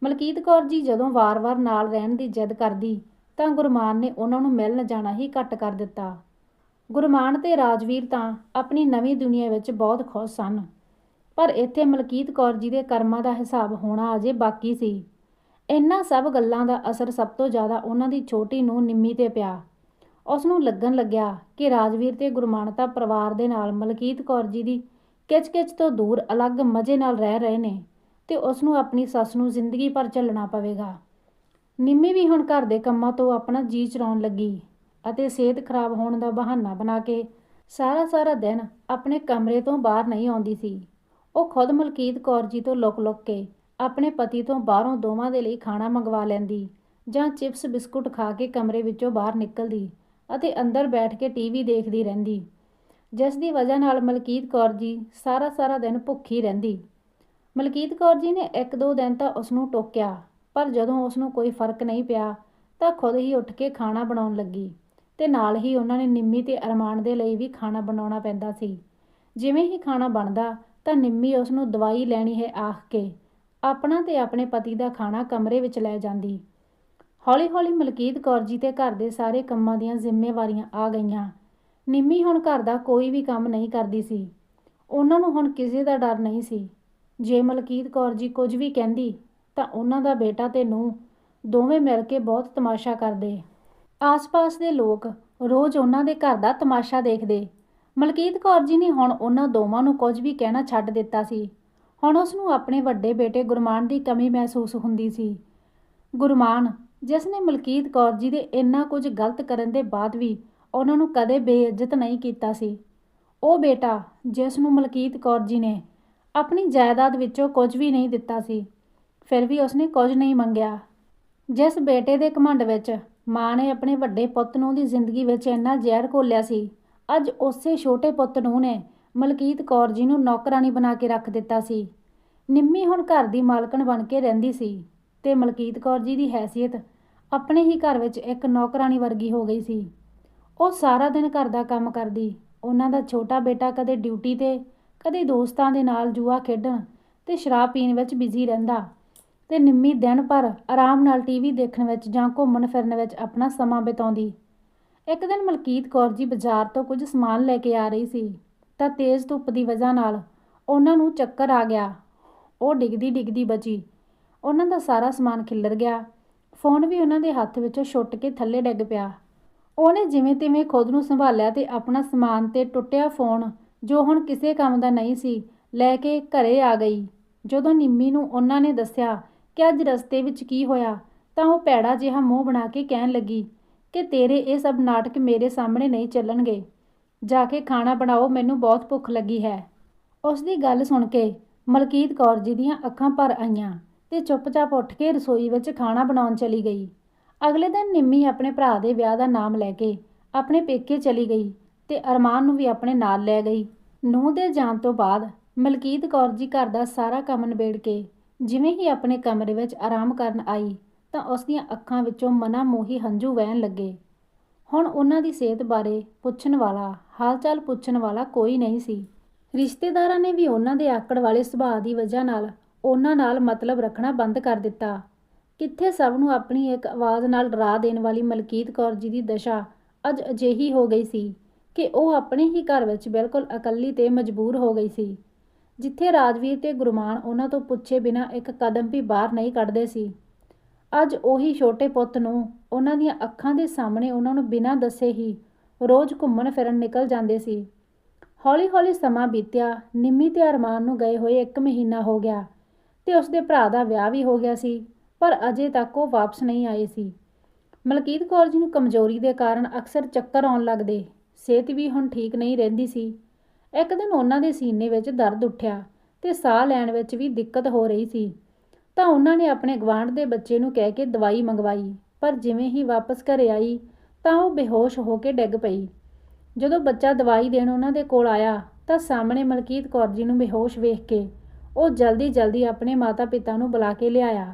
ਮਲਕੀਤ ਕੌਰ ਜੀ ਜਦੋਂ ਵਾਰ-ਵਾਰ ਨਾਲ ਰਹਿਣ ਦੀ ਜਿੱਦ ਕਰਦੀ, ਤਾਂ ਗੁਰਮਾਨ ਨੇ ਉਹਨਾਂ ਨੂੰ ਮਿਲਣ ਜਾਣਾ ਹੀ ਘੱਟ ਕਰ ਦਿੱਤਾ। ਗੁਰਮਾਨ ਤੇ ਰਾਜਵੀਰ ਤਾਂ ਆਪਣੀ ਨਵੀਂ ਦੁਨੀਆ ਵਿੱਚ ਬਹੁਤ ਖੁਸ਼ ਸਨ, ਪਰ ਇੱਥੇ ਮਲਕੀਤ ਕੌਰ ਜੀ ਦੇ ਕਰਮਾਂ ਦਾ ਹਿਸਾਬ ਹੋਣਾ ਅਜੇ ਬਾਕੀ ਸੀ। ਇਹਨਾਂ ਸਭ ਗੱਲਾਂ ਦਾ ਅਸਰ ਸਭ ਤੋਂ ਜ਼ਿਆਦਾ ਉਹਨਾਂ ਦੀ ਛੋਟੀ ਨੂੰ ਨਿੰਮੀ ਤੇ ਪਿਆ। ਉਸ ਨੂੰ ਲੱਗਣ ਲੱਗਿਆ ਕਿ ਰਾਜਵੀਰ ਤੇ ਗੁਰਮਾਨਤਾ ਪਰਿਵਾਰ ਦੇ ਨਾਲ ਮਲਕੀਤ ਕੌਰ ਜੀ ਦੀ ਕਿਚ-ਕਿਚ ਤੋਂ ਦੂਰ ਅਲੱਗ ਮਜ਼ੇ ਨਾਲ ਰਹਿ ਰਹੇ ਨੇ। ਤੇ ਉਸ ਨੂੰ ਆਪਣੀ ਸੱਸ ਨੂੰ ਜ਼ਿੰਦਗੀ ਭਰ ਝੱਲਣਾ ਪਵੇਗਾ। ਨਿੰਮੀ ਵੀ ਹੁਣ ਘਰ ਦੇ ਕੰਮਾਂ ਤੋਂ ਆਪਣਾ ਜੀ ਚਰਾਉਣ ਲੱਗੀ ਅਤੇ ਸਿਹਤ ਖਰਾਬ ਹੋਣ ਦਾ ਬਹਾਨਾ ਬਣਾ ਕੇ ਸਾਰਾ ਸਾਰਾ ਦਿਨ ਆਪਣੇ ਕਮਰੇ ਤੋਂ ਬਾਹਰ ਨਹੀਂ ਆਉਂਦੀ ਸੀ। ਉਹ ਖੁਦ ਮਲਕੀਤ ਕੌਰ ਜੀ ਤੋਂ ਲੁਕ-ਲੁਕ ਕੇ ਆਪਣੇ ਪਤੀ ਤੋਂ ਬਾਹਰੋਂ ਦੋਵਾਂ ਦੇ ਲਈ ਖਾਣਾ ਮੰਗਵਾ ਲੈਂਦੀ ਜਾਂ ਚਿਪਸ, ਬਿਸਕੁਟ ਖਾ ਕੇ ਕਮਰੇ ਵਿੱਚੋਂ ਬਾਹਰ ਨਿਕਲਦੀ ਅਤੇ ਅੰਦਰ ਬੈਠ ਕੇ ਟੀਵੀ ਦੇਖਦੀ ਰਹਿੰਦੀ। ਜਿਸ ਦੀ ਵਜ੍ਹਾ ਨਾਲ ਮਲਕੀਤ ਕੌਰ ਜੀ ਸਾਰਾ ਸਾਰਾ ਦਿਨ ਭੁੱਖੀ ਰਹਿੰਦੀ। ਮਲਕੀਤ ਕੌਰ ਜੀ ਨੇ ਇੱਕ ਦੋ ਦਿਨ ਤਾਂ ਉਸ ਨੂੰ ਟੋਕਿਆ, ਪਰ ਜਦੋਂ ਉਸ ਨੂੰ ਕੋਈ ਫ਼ਰਕ ਨਹੀਂ ਪਿਆ ਤਾਂ ਖੁਦ ਹੀ ਉੱਠ ਕੇ ਖਾਣਾ ਬਣਾਉਣ ਲੱਗੀ ਤੇ ਨਾਲ ਹੀ ਉਹਨਾਂ ਨੇ ਨਿੰਮੀ ਤੇ ਅਰਮਾਨ ਦੇ ਲਈ ਵੀ ਖਾਣਾ ਬਣਾਉਣਾ ਪੈਂਦਾ ਸੀ। ਜਿਵੇਂ ਹੀ ਖਾਣਾ ਬਣਦਾ ਤਾਂ ਨਿੰਮੀ ਉਸ ਨੂੰ ਦਵਾਈ ਲੈਣੀ ਹੈ ਆਖ ਕੇ ਆਪਣਾ ਤੇ ਆਪਣੇ ਪਤੀ ਦਾ ਖਾਣਾ ਕਮਰੇ ਵਿੱਚ ਲੈ ਜਾਂਦੀ। ਹੌਲੀ-ਹੌਲੀ ਮਲਕੀਤ ਕੌਰ ਜੀ ਤੇ ਘਰ ਦੇ ਸਾਰੇ ਕੰਮਾਂ ਦੀਆਂ ਜ਼ਿੰਮੇਵਾਰੀਆਂ ਆ ਗਈਆਂ। ਨਿੰਮੀ ਹੁਣ ਘਰ ਦਾ ਕੋਈ ਵੀ ਕੰਮ ਨਹੀਂ ਕਰਦੀ ਸੀ। ਉਹਨਾਂ ਨੂੰ ਹੁਣ ਕਿਸੇ ਦਾ ਡਰ ਨਹੀਂ ਸੀ। ਜੇ ਮਲਕੀਤ ਕੌਰ ਜੀ ਕੁਝ ਵੀ ਕਹਿੰਦੀ, ਤਾਂ ਉਹਨਾਂ ਦਾ ਬੇਟਾ ਤੇ ਨੂੰਹ ਦੋਵੇਂ ਮਿਲ ਕੇ ਬਹੁਤ ਤਮਾਸ਼ਾ ਕਰਦੇ। ਆਸ-ਪਾਸ ਦੇ ਲੋਕ ਰੋਜ਼ ਉਹਨਾਂ ਦੇ ਘਰ ਦਾ ਤਮਾਸ਼ਾ ਦੇਖਦੇ। ਮਲਕੀਤ ਕੌਰ ਜੀ ਨੇ ਹੁਣ ਉਹਨਾਂ ਦੋਵਾਂ ਨੂੰ ਕੁਝ ਵੀ ਕਹਿਣਾ ਛੱਡ ਦਿੱਤਾ ਸੀ। ਹੁਣ ਉਸ ਨੂੰ ਆਪਣੇ ਵੱਡੇ ਬੇਟੇ ਗੁਰਮਾਨ ਦੀ ਕਮੀ ਮਹਿਸੂਸ ਹੁੰਦੀ ਸੀ। ਗੁਰਮਾਨ, ਜਿਸ ਨੇ ਮਲਕੀਤ ਕੌਰ ਜੀ ਦੇ ਇੰਨਾ ਕੁਝ ਗਲਤ ਕਰਨ ਦੇ ਬਾਅਦ ਵੀ ਉਹਨਾਂ ਨੂੰ ਕਦੇ ਬੇਇੱਜ਼ਤ ਨਹੀਂ ਕੀਤਾ ਸੀ, ਉਹ ਬੇਟਾ, ਜਿਸ ਨੂੰ ਮਲਕੀਤ ਕੌਰ ਜੀ ਨੇ ਆਪਣੀ ਜਾਇਦਾਦ ਵਿੱਚੋਂ ਕੁਝ ਵੀ ਨਹੀਂ ਦਿੱਤਾ ਸੀ। ਫਿਰ ਵੀ ਉਸਨੇ ਕੁਝ ਨਹੀਂ ਮੰਗਿਆ। ਜਿਸ ਬੇਟੇ ਦੇ ਘਮੰਡ ਵਿੱਚ ਮਾਂ ਨੇ ਆਪਣੇ ਵੱਡੇ ਪੁੱਤ ਨੂੰ ਦੀ ਜ਼ਿੰਦਗੀ ਵਿੱਚ ਇੰਨਾ ਜ਼ਹਿਰ ਘੋਲਿਆ ਸੀ, ਅੱਜ ਉਸੇ ਛੋਟੇ ਪੁੱਤ ਨੂੰ ਨੇ ਮਲਕੀਤ ਕੌਰ ਜੀ ਨੂੰ ਨੌਕਰਾਨੀ ਬਣਾ ਕੇ ਰੱਖ ਦਿੱਤਾ ਸੀ। ਨਿੰਮੀ ਹੁਣ ਘਰ ਦੀ ਮਾਲਕਣ ਬਣ ਕੇ ਰਹਿੰਦੀ ਸੀ ਤੇ ਮਲਕੀਤ ਕੌਰ ਜੀ ਦੀ ਹੈਸੀਅਤ ਆਪਣੇ ਹੀ ਘਰ ਵਿੱਚ ਇੱਕ ਨੌਕਰਾਨੀ ਵਰਗੀ ਹੋ ਗਈ ਸੀ। ਉਹ ਸਾਰਾ ਦਿਨ ਘਰ ਦਾ ਕੰਮ ਕਰਦੀ, ਉਹਨਾਂ ਦਾ ਛੋਟਾ ਬੇਟਾ ਕਦੇ ਡਿਊਟੀ ਤੇ ਕਦੇ ਦੋਸਤਾਂ ਦੇ ਨਾਲ ਜੂਆ ਖੇਡਣ ਤੇ ਸ਼ਰਾਬ ਪੀਣ ਵਿੱਚ ਬਿਜ਼ੀ ਰਹਿੰਦਾ ਤੇ ਨਿੰਮੀ ਦਿਨ ਭਰ ਆਰਾਮ ਨਾਲ ਟੀਵੀ ਦੇਖਣ ਵਿੱਚ ਜਾਂ ਘੁੰਮਣ ਫਿਰਨ ਵਿੱਚ ਆਪਣਾ ਸਮਾਂ ਬਿਤਾਉਂਦੀ। ਇੱਕ ਦਿਨ ਮਲਕੀਤ ਕੌਰ ਜੀ ਬਾਜ਼ਾਰ ਤੋਂ ਕੁਝ ਸਮਾਨ ਲੈ ਕੇ ਆ ਰਹੀ ਸੀ ਤਾਂ ਤੇਜ਼ ਧੁੱਪ ਦੀ ਵਜ੍ਹਾ ਨਾਲ ਉਹਨਾਂ ਨੂੰ ਚੱਕਰ ਆ ਗਿਆ। ਉਹ ਡਿੱਗਦੀ ਡਿੱਗਦੀ ਬਚੀ। ਉਹਨਾਂ ਦਾ ਸਾਰਾ ਸਮਾਨ ਖਿੱਲਰ ਗਿਆ। ਫੋਨ ਵੀ ਉਹਨਾਂ ਦੇ ਹੱਥ ਵਿੱਚੋਂ ਛੁੱਟ ਕੇ ਥੱਲੇ ਡਿੱਗ ਪਿਆ। ਉਹਨੇ ਜਿਵੇਂ ਤਿਵੇਂ ਖੁਦ ਨੂੰ ਸੰਭਾਲਿਆ ਤੇ ਆਪਣਾ ਸਮਾਨ ਤੇ ਟੁੱਟਿਆ ਫੋਨ ਜੋ ਹੁਣ ਕਿਸੇ ਕੰਮ ਦਾ ਨਹੀਂ ਸੀ, ਲੈ ਕੇ ਘਰੇ ਆ ਗਈ। ਜਦੋਂ ਨਿੰਮੀ ਨੂੰ ਉਹਨਾਂ ਨੇ ਦੱਸਿਆ ਕਿ ਅੱਜ ਰਸਤੇ ਵਿੱਚ ਕੀ ਹੋਇਆ, ਤਾਂ ਉਹ ਪੈੜਾ ਜਿਹਾ ਮੂੰਹ ਬਣਾ ਕੇ ਕਹਿਣ ਲੱਗੀ ਕਿ ਤੇਰੇ ਇਹ ਸਭ ਨਾਟਕ ਮੇਰੇ ਸਾਹਮਣੇ ਨਹੀਂ ਚੱਲਣਗੇ। ਜਾ ਕੇ ਖਾਣਾ ਬਣਾਓ, ਮੈਨੂੰ ਬਹੁਤ ਭੁੱਖ ਲੱਗੀ ਹੈ। ਉਸ ਦੀ ਗੱਲ ਸੁਣ ਕੇ ਮਲਕੀਤ ਕੌਰ ਜੀ ਦੀਆਂ ਅੱਖਾਂ ਭਰ ਆਈਆਂ ਤੇ ਚੁੱਪਚਾਪ ਉੱਠ ਕੇ ਰਸੋਈ ਵਿੱਚ ਖਾਣਾ ਬਣਾਉਣ ਚਲੀ ਗਈ। ਅਗਲੇ ਦਿਨ ਨਿੰਮੀ ਆਪਣੇ ਭਰਾ ਦੇ ਵਿਆਹ ਦਾ ਨਾਮ ਲੈ ਕੇ ਆਪਣੇ ਪੇਕੇ ਚਲੀ ਗਈ। ਤੇ ਅਰਮਾਨ ਨੂੰ ਵੀ ਆਪਣੇ ਨਾਲ ਲੈ ਗਈ। ਨੂੰਹ ਦੇ ਜਾਣ ਤੋਂ ਬਾਅਦ ਮਲਕੀਤ ਕੌਰ ਜੀ ਘਰ ਦਾ ਸਾਰਾ ਕੰਮ ਨਿਬੇੜ ਕੇ ਜਿਵੇਂ ਹੀ ਆਪਣੇ ਕਮਰੇ ਵਿੱਚ ਆਰਾਮ ਕਰਨ ਆਈ ਤਾਂ ਉਸ ਦੀਆਂ ਅੱਖਾਂ ਵਿੱਚੋਂ ਮਨਾ ਮੋਹੀ ਹੰਝੂ ਵਹਿਣ ਲੱਗੇ। ਹੁਣ ਉਹਨਾਂ ਦੀ ਸਿਹਤ ਬਾਰੇ ਪੁੱਛਣ ਵਾਲਾ, ਹਾਲਚਾਲ ਪੁੱਛਣ ਵਾਲਾ ਕੋਈ ਨਹੀਂ ਸੀ। ਰਿਸ਼ਤੇਦਾਰਾਂ ਨੇ ਵੀ ਉਹਨਾਂ ਦੇ ਆਕੜ ਵਾਲੇ ਸੁਭਾਅ ਦੀ ਵਜ੍ਹਾ ਨਾਲ ਉਹਨਾਂ ਨਾਲ ਮਤਲਬ ਰੱਖਣਾ ਬੰਦ ਕਰ ਦਿੱਤਾ। ਕਿੱਥੇ ਸਭ ਨੂੰ ਆਪਣੀ ਇੱਕ ਆਵਾਜ਼ ਨਾਲ ਡਰਾ ਦੇਣ ਵਾਲੀ ਮਲਕੀਤ ਕੌਰ ਜੀ ਦੀ ਦਸ਼ਾ ਅੱਜ ਅਜਿਹੀ ਹੋ ਗਈ ਸੀ। ਕਿ ਉਹ ਆਪਣੇ ਹੀ ਘਰ ਵਿੱਚ ਬਿਲਕੁਲ ਇਕੱਲੀ ਤੇ ਮਜਬੂਰ ਹੋ ਗਈ ਸੀ। ਜਿੱਥੇ ਰਾਜਵੀਰ ਤੇ ਗੁਰਮਾਨ ਉਹਨਾਂ ਤੋਂ ਪੁੱਛੇ ਬਿਨਾਂ ਇੱਕ ਕਦਮ ਵੀ ਬਾਹਰ ਨਹੀਂ ਕੱਢਦੇ ਸੀ। ਅੱਜ ਉਹੀ ਛੋਟੇ ਪੁੱਤ ਨੂੰ ਉਹਨਾਂ ਦੀਆਂ ਅੱਖਾਂ ਦੇ ਸਾਹਮਣੇ ਉਹਨਾਂ ਨੂੰ ਬਿਨਾਂ ਦੱਸੇ ਹੀ ਰੋਜ਼ ਘੁੰਮਣ ਫਿਰਨ ਨਿਕਲ ਜਾਂਦੇ ਸੀ। ਹੌਲੀ-ਹੌਲੀ ਸਮਾਂ ਬੀਤਿਆ, ਨਿੰਮੀ ਤੇ ਅਰਮਾਨ ਨੂੰ ਗਏ ਹੋਏ 1 ਮਹੀਨਾ ਹੋ ਗਿਆ ਤੇ ਉਸਦੇ ਭਰਾ ਦਾ ਵਿਆਹ ਵੀ ਹੋ ਗਿਆ ਸੀ, ਪਰ ਅਜੇ ਤੱਕ ਉਹ ਵਾਪਸ ਨਹੀਂ ਆਏ ਸੀ। ਮਲਕੀਤ ਕੌਰ ਜੀ ਨੂੰ ਕਮਜ਼ੋਰੀ ਦੇ ਕਾਰਨ ਅਕਸਰ ਚੱਕਰ ਆਉਣ ਲੱਗਦੇ। ਸਿਹਤ ਵੀ ਹੁਣ ਠੀਕ ਨਹੀਂ ਰਹਿੰਦੀ ਸੀ। ਇੱਕ ਦਿਨ ਉਹਨਾਂ ਦੇ ਸੀਨੇ ਵਿੱਚ ਦਰਦ ਉੱਠਿਆ ਤੇ ਸਾਹ ਲੈਣ ਵਿੱਚ ਵੀ ਦਿੱਕਤ ਹੋ ਰਹੀ ਸੀ। ਤਾਂ ਉਹਨਾਂ ਨੇ ਆਪਣੇ ਗਵਾਂਢ ਦੇ ਬੱਚੇ ਨੂੰ ਕਹਿ ਕੇ ਦਵਾਈ ਮੰਗਵਾਈ, ਪਰ ਜਿਵੇਂ ਹੀ ਵਾਪਸ ਘਰੇ ਆਈ ਤਾਂ ਉਹ ਬੇਹੋਸ਼ ਹੋ ਕੇ ਡਿੱਗ ਪਈ। ਜਦੋਂ ਬੱਚਾ ਦਵਾਈ ਦੇਣ ਉਹਨਾਂ ਦੇ ਕੋਲ ਆਇਆ ਤਾਂ ਸਾਹਮਣੇ ਮਲਕੀਤ ਕੌਰ ਜੀ ਨੂੰ ਬੇਹੋਸ਼ ਵੇਖ ਕੇ ਉਹ ਜਲਦੀ ਜਲਦੀ ਆਪਣੇ ਮਾਤਾ-ਪਿਤਾ ਨੂੰ ਬੁਲਾ ਕੇ ਲਿਆਇਆ।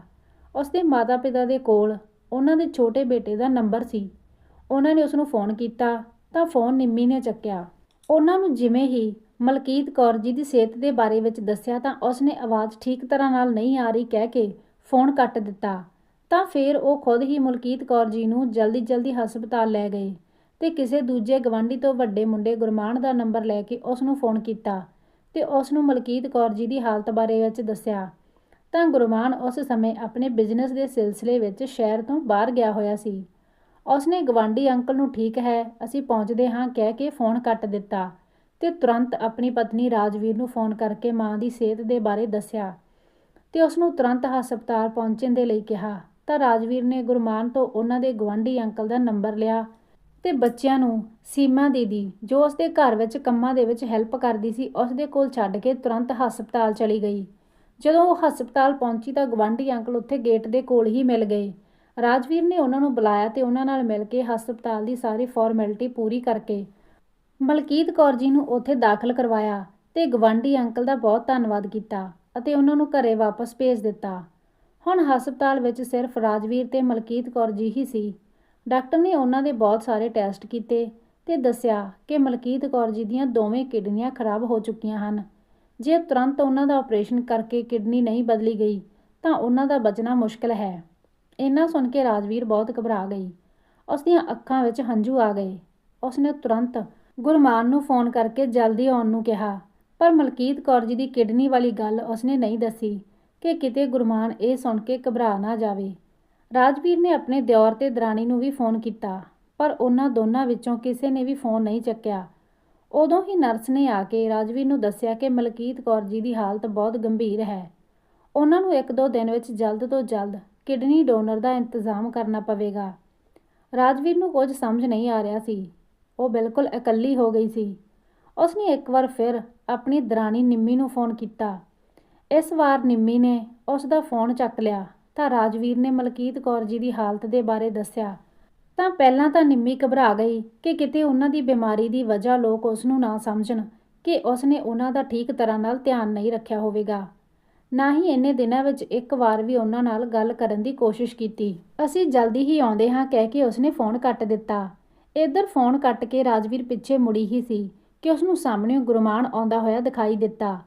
ਉਸਦੇ ਮਾਤਾ-ਪਿਤਾ ਦੇ ਕੋਲ ਉਹਨਾਂ ਦੇ ਛੋਟੇ ਬੇਟੇ ਦਾ ਨੰਬਰ ਸੀ। ਉਹਨਾਂ ਨੇ ਉਸ ਨੂੰ ਫੋਨ ਕੀਤਾ ਤਾਂ ਫੋਨ ਨਿੰਮੀ ਨੇ ਚੱਕਿਆ। ਉਹਨਾਂ ਨੂੰ ਜਿਵੇਂ ਹੀ ਮਲਕੀਤ ਕੌਰ ਜੀ ਦੀ ਸਿਹਤ ਦੇ ਬਾਰੇ ਵਿੱਚ ਦੱਸਿਆ ਤਾਂ ਉਸਨੇ ਆਵਾਜ਼ ਠੀਕ ਤਰ੍ਹਾਂ ਨਾਲ ਨਹੀਂ ਆ ਰਹੀ ਕਹਿ ਕੇ ਫੋਨ ਕੱਟ ਦਿੱਤਾ। ਤਾਂ ਫਿਰ ਉਹ ਖੁਦ ਹੀ ਮਲਕੀਤ ਕੌਰ ਜੀ ਨੂੰ ਜਲਦੀ-ਜਲਦੀ ਹਸਪਤਾਲ ਲੈ ਗਏ ਤੇ ਕਿਸੇ ਦੂਜੇ ਗਵਾਂਢੀ ਤੋਂ ਵੱਡੇ ਮੁੰਡੇ ਗੁਰਮਾਨ ਦਾ ਨੰਬਰ ਲੈ ਕੇ ਉਸ ਨੂੰ ਫੋਨ ਕੀਤਾ ਤੇ ਉਸ ਨੂੰ ਮਲਕੀਤ ਕੌਰ ਜੀ ਦੀ ਹਾਲਤ ਬਾਰੇ ਵਿੱਚ ਦੱਸਿਆ। ਤਾਂ ਗੁਰਮਾਨ ਉਸ ਸਮੇਂ ਆਪਣੇ ਬਿਜ਼ਨਸ ਦੇ ਸਿਲਸਿਲੇ ਵਿੱਚ ਸ਼ਹਿਰ ਤੋਂ ਬਾਹਰ ਗਿਆ ਹੋਇਆ ਸੀ। ਉਸਨੇ ਗਵਾਂਢੀ ਅੰਕਲ ਨੂੰ ਠੀਕ ਹੈ, ਅਸੀਂ ਪਹੁੰਚਦੇ ਹਾਂ, ਕਹਿ ਕੇ ਫੋਨ ਕੱਟ ਦਿੱਤਾ ਤੇ ਤੁਰੰਤ ਆਪਣੀ ਪਤਨੀ ਰਾਜਵੀਰ ਨੂੰ ਫੋਨ ਕਰਕੇ ਮਾਂ ਦੀ ਸਿਹਤ ਦੇ ਬਾਰੇ ਦੱਸਿਆ ਤੇ ਉਸ ਨੂੰ ਤੁਰੰਤ ਹਸਪਤਾਲ ਪਹੁੰਚਣ ਦੇ ਲਈ ਕਿਹਾ। ਤਾਂ ਰਾਜਵੀਰ ਨੇ ਗੁਰਮਾਨ ਤੋਂ ਉਹਨਾਂ ਦੇ ਗਵਾਂਢੀ ਅੰਕਲ ਦਾ ਨੰਬਰ ਲਿਆ ਤੇ ਬੱਚਿਆਂ ਨੂੰ ਸੀਮਾ ਦੀਦੀ, ਜੋ ਉਸਦੇ ਘਰ ਵਿੱਚ ਕੰਮਾਂ ਦੇ ਵਿੱਚ ਹੈਲਪ ਕਰਦੀ ਸੀ, ਉਸਦੇ ਕੋਲ ਛੱਡ ਕੇ ਤੁਰੰਤ ਹਸਪਤਾਲ ਚਲੀ ਗਈ। ਜਦੋਂ ਉਹ ਹਸਪਤਾਲ ਪਹੁੰਚੀ ਤਾਂ ਗਵਾਂਢੀ ਅੰਕਲ ਉੱਥੇ ਗੇਟ ਦੇ ਕੋਲ ਹੀ ਮਿਲ ਗਏ। ਰਾਜਵੀਰ ਨੇ ਉਹਨਾਂ ਨੂੰ ਬੁਲਾਇਆ ਤੇ ਉਹਨਾਂ ਨਾਲ ਮਿਲ ਕੇ ਹਸਪਤਾਲ ਦੀ ਸਾਰੀ ਫਾਰਮੈਲਿਟੀ ਪੂਰੀ ਕਰਕੇ ਮਲਕੀਤ ਕੌਰ ਜੀ ਨੂੰ ਉੱਥੇ ਦਾਖਲ ਕਰਵਾਇਆ ਤੇ ਗਵਾਂਢੀ ਅੰਕਲ ਦਾ ਬਹੁਤ ਧੰਨਵਾਦ ਕੀਤਾ ਅਤੇ ਉਹਨਾਂ ਨੂੰ ਘਰੇ ਵਾਪਸ ਭੇਜ ਦਿੱਤਾ। ਹੁਣ ਹਸਪਤਾਲ ਵਿੱਚ ਸਿਰਫ ਰਾਜਵੀਰ ਤੇ ਮਲਕੀਤ ਕੌਰ ਜੀ ਹੀ ਸੀ। ਡਾਕਟਰ ਨੇ ਉਹਨਾਂ ਦੇ ਬਹੁਤ ਸਾਰੇ ਟੈਸਟ ਕੀਤੇ ਤੇ ਦੱਸਿਆ ਕਿ ਮਲਕੀਤ ਕੌਰ ਜੀ ਦੀਆਂ ਦੋਵੇਂ ਕਿਡਨੀਆਂ ਖਰਾਬ ਹੋ ਚੁੱਕੀਆਂ ਹਨ। ਜੇ ਤੁਰੰਤ ਉਹਨਾਂ ਦਾ ਆਪਰੇਸ਼ਨ ਕਰਕੇ ਕਿਡਨੀ ਨਹੀਂ ਬਦਲੀ ਗਈ ਤਾਂ ਉਹਨਾਂ ਦਾ ਬਚਣਾ ਮੁਸ਼ਕਲ ਹੈ। ਇਹਨਾਂ ਸੁਣ ਕੇ ਰਾਜਵੀਰ ਬਹੁਤ ਘਬਰਾ ਗਈ। ਉਸ ਦੀਆਂ ਅੱਖਾਂ ਵਿੱਚ ਹੰਝੂ ਆ ਗਏ। ਉਸਨੇ ਤੁਰੰਤ ਗੁਰਮਾਨ ਨੂੰ ਫੋਨ ਕਰਕੇ ਜਲਦੀ ਆਉਣ ਨੂੰ ਕਿਹਾ, ਪਰ ਮਲਕੀਤ ਕੌਰ ਜੀ ਦੀ ਕਿਡਨੀ ਵਾਲੀ ਗੱਲ ਉਸਨੇ ਨਹੀਂ ਦੱਸੀ ਕਿ ਕਿਤੇ ਗੁਰਮਾਨ ਇਹ ਸੁਣ ਕੇ ਘਬਰਾ ਨਾ ਜਾਵੇ। ਰਾਜਵੀਰ ਨੇ ਆਪਣੇ ਦਿਓਰ ਤੇ ਦਰਾਣੀ ਨੂੰ ਵੀ ਫੋਨ ਕੀਤਾ, ਪਰ ਉਹਨਾਂ ਦੋਨਾਂ ਵਿੱਚੋਂ ਕਿਸੇ ਨੇ ਵੀ ਫੋਨ ਨਹੀਂ ਚੱਕਿਆ। ਉਦੋਂ ਹੀ ਨਰਸ ਨੇ ਆ ਕੇ ਰਾਜਵੀਰ ਨੂੰ ਦੱਸਿਆ ਕਿ ਮਲਕੀਤ ਕੌਰ ਜੀ ਦੀ ਹਾਲਤ ਬਹੁਤ ਗੰਭੀਰ ਹੈ। ਉਹਨਾਂ ਨੂੰ ਇੱਕ ਦੋ ਦਿਨ ਵਿੱਚ ਜਲਦ ਤੋਂ ਜਲਦ ਕਿਡਨੀ ਡੋਨਰ ਦਾ ਇੰਤਜ਼ਾਮ ਕਰਨਾ ਪਵੇਗਾ। ਰਾਜਵੀਰ ਨੂੰ ਕੁਝ ਸਮਝ ਨਹੀਂ ਆ ਰਿਹਾ ਸੀ। ਉਹ ਬਿਲਕੁਲ ਇਕੱਲੀ ਹੋ ਗਈ ਸੀ। ਉਸਨੇ ਇੱਕ ਵਾਰ ਫਿਰ ਆਪਣੀ ਦਰਾਣੀ ਨਿੰਮੀ ਨੂੰ ਫੋਨ ਕੀਤਾ। ਇਸ ਵਾਰ ਨਿੰਮੀ ਨੇ ਉਸ ਦਾ ਫੋਨ ਚੱਕ ਲਿਆ ਤਾਂ ਰਾਜਵੀਰ ਨੇ ਮਲਕੀਤ ਕੌਰ ਜੀ ਦੀ ਹਾਲਤ ਦੇ ਬਾਰੇ ਦੱਸਿਆ। ਤਾਂ ਪਹਿਲਾਂ ਤਾਂ ਨਿੰਮੀ ਘਬਰਾ ਗਈ ਕਿ ਕਿਤੇ ਉਹਨਾਂ ਦੀ ਬਿਮਾਰੀ ਦੀ ਵਜ੍ਹਾ ਲੋਕ ਉਸ ਨੂੰ ਨਾ ਸਮਝਣ ਕਿ ਉਸ ਨੇ ਉਹਨਾਂ ਦਾ ਠੀਕ ਤਰ੍ਹਾਂ ਨਾਲ ਧਿਆਨ ਨਹੀਂ ਰੱਖਿਆ ਹੋਵੇਗਾ। ਨਾ ਹੀ ਇੰਨੇ ਦਿਨਾਂ ਵਿੱਚ ਇੱਕ ਵਾਰ ਵੀ ਉਹਨਾਂ ਨਾਲ ਗੱਲ ਕਰਨ ਦੀ ਕੋਸ਼ਿਸ਼ ਕੀਤੀ। ਅਸੀਂ ਜਲਦੀ ਹੀ ਆਉਂਦੇ ਹਾਂ ਕਹਿ ਕੇ ਉਸਨੇ ਫੋਨ ਕੱਟ ਦਿੱਤਾ। ਇੱਧਰ ਫੋਨ ਕੱਟ ਕੇ ਰਾਜਵੀਰ ਪਿੱਛੇ ਮੁੜੀ ਹੀ ਸੀ ਕਿ ਉਸ ਨੂੰ ਸਾਹਮਣੇ ਗੁਰਮਾਨ ਆਉਂਦਾ ਹੋਇਆ ਦਿਖਾਈ ਦਿੱਤਾ।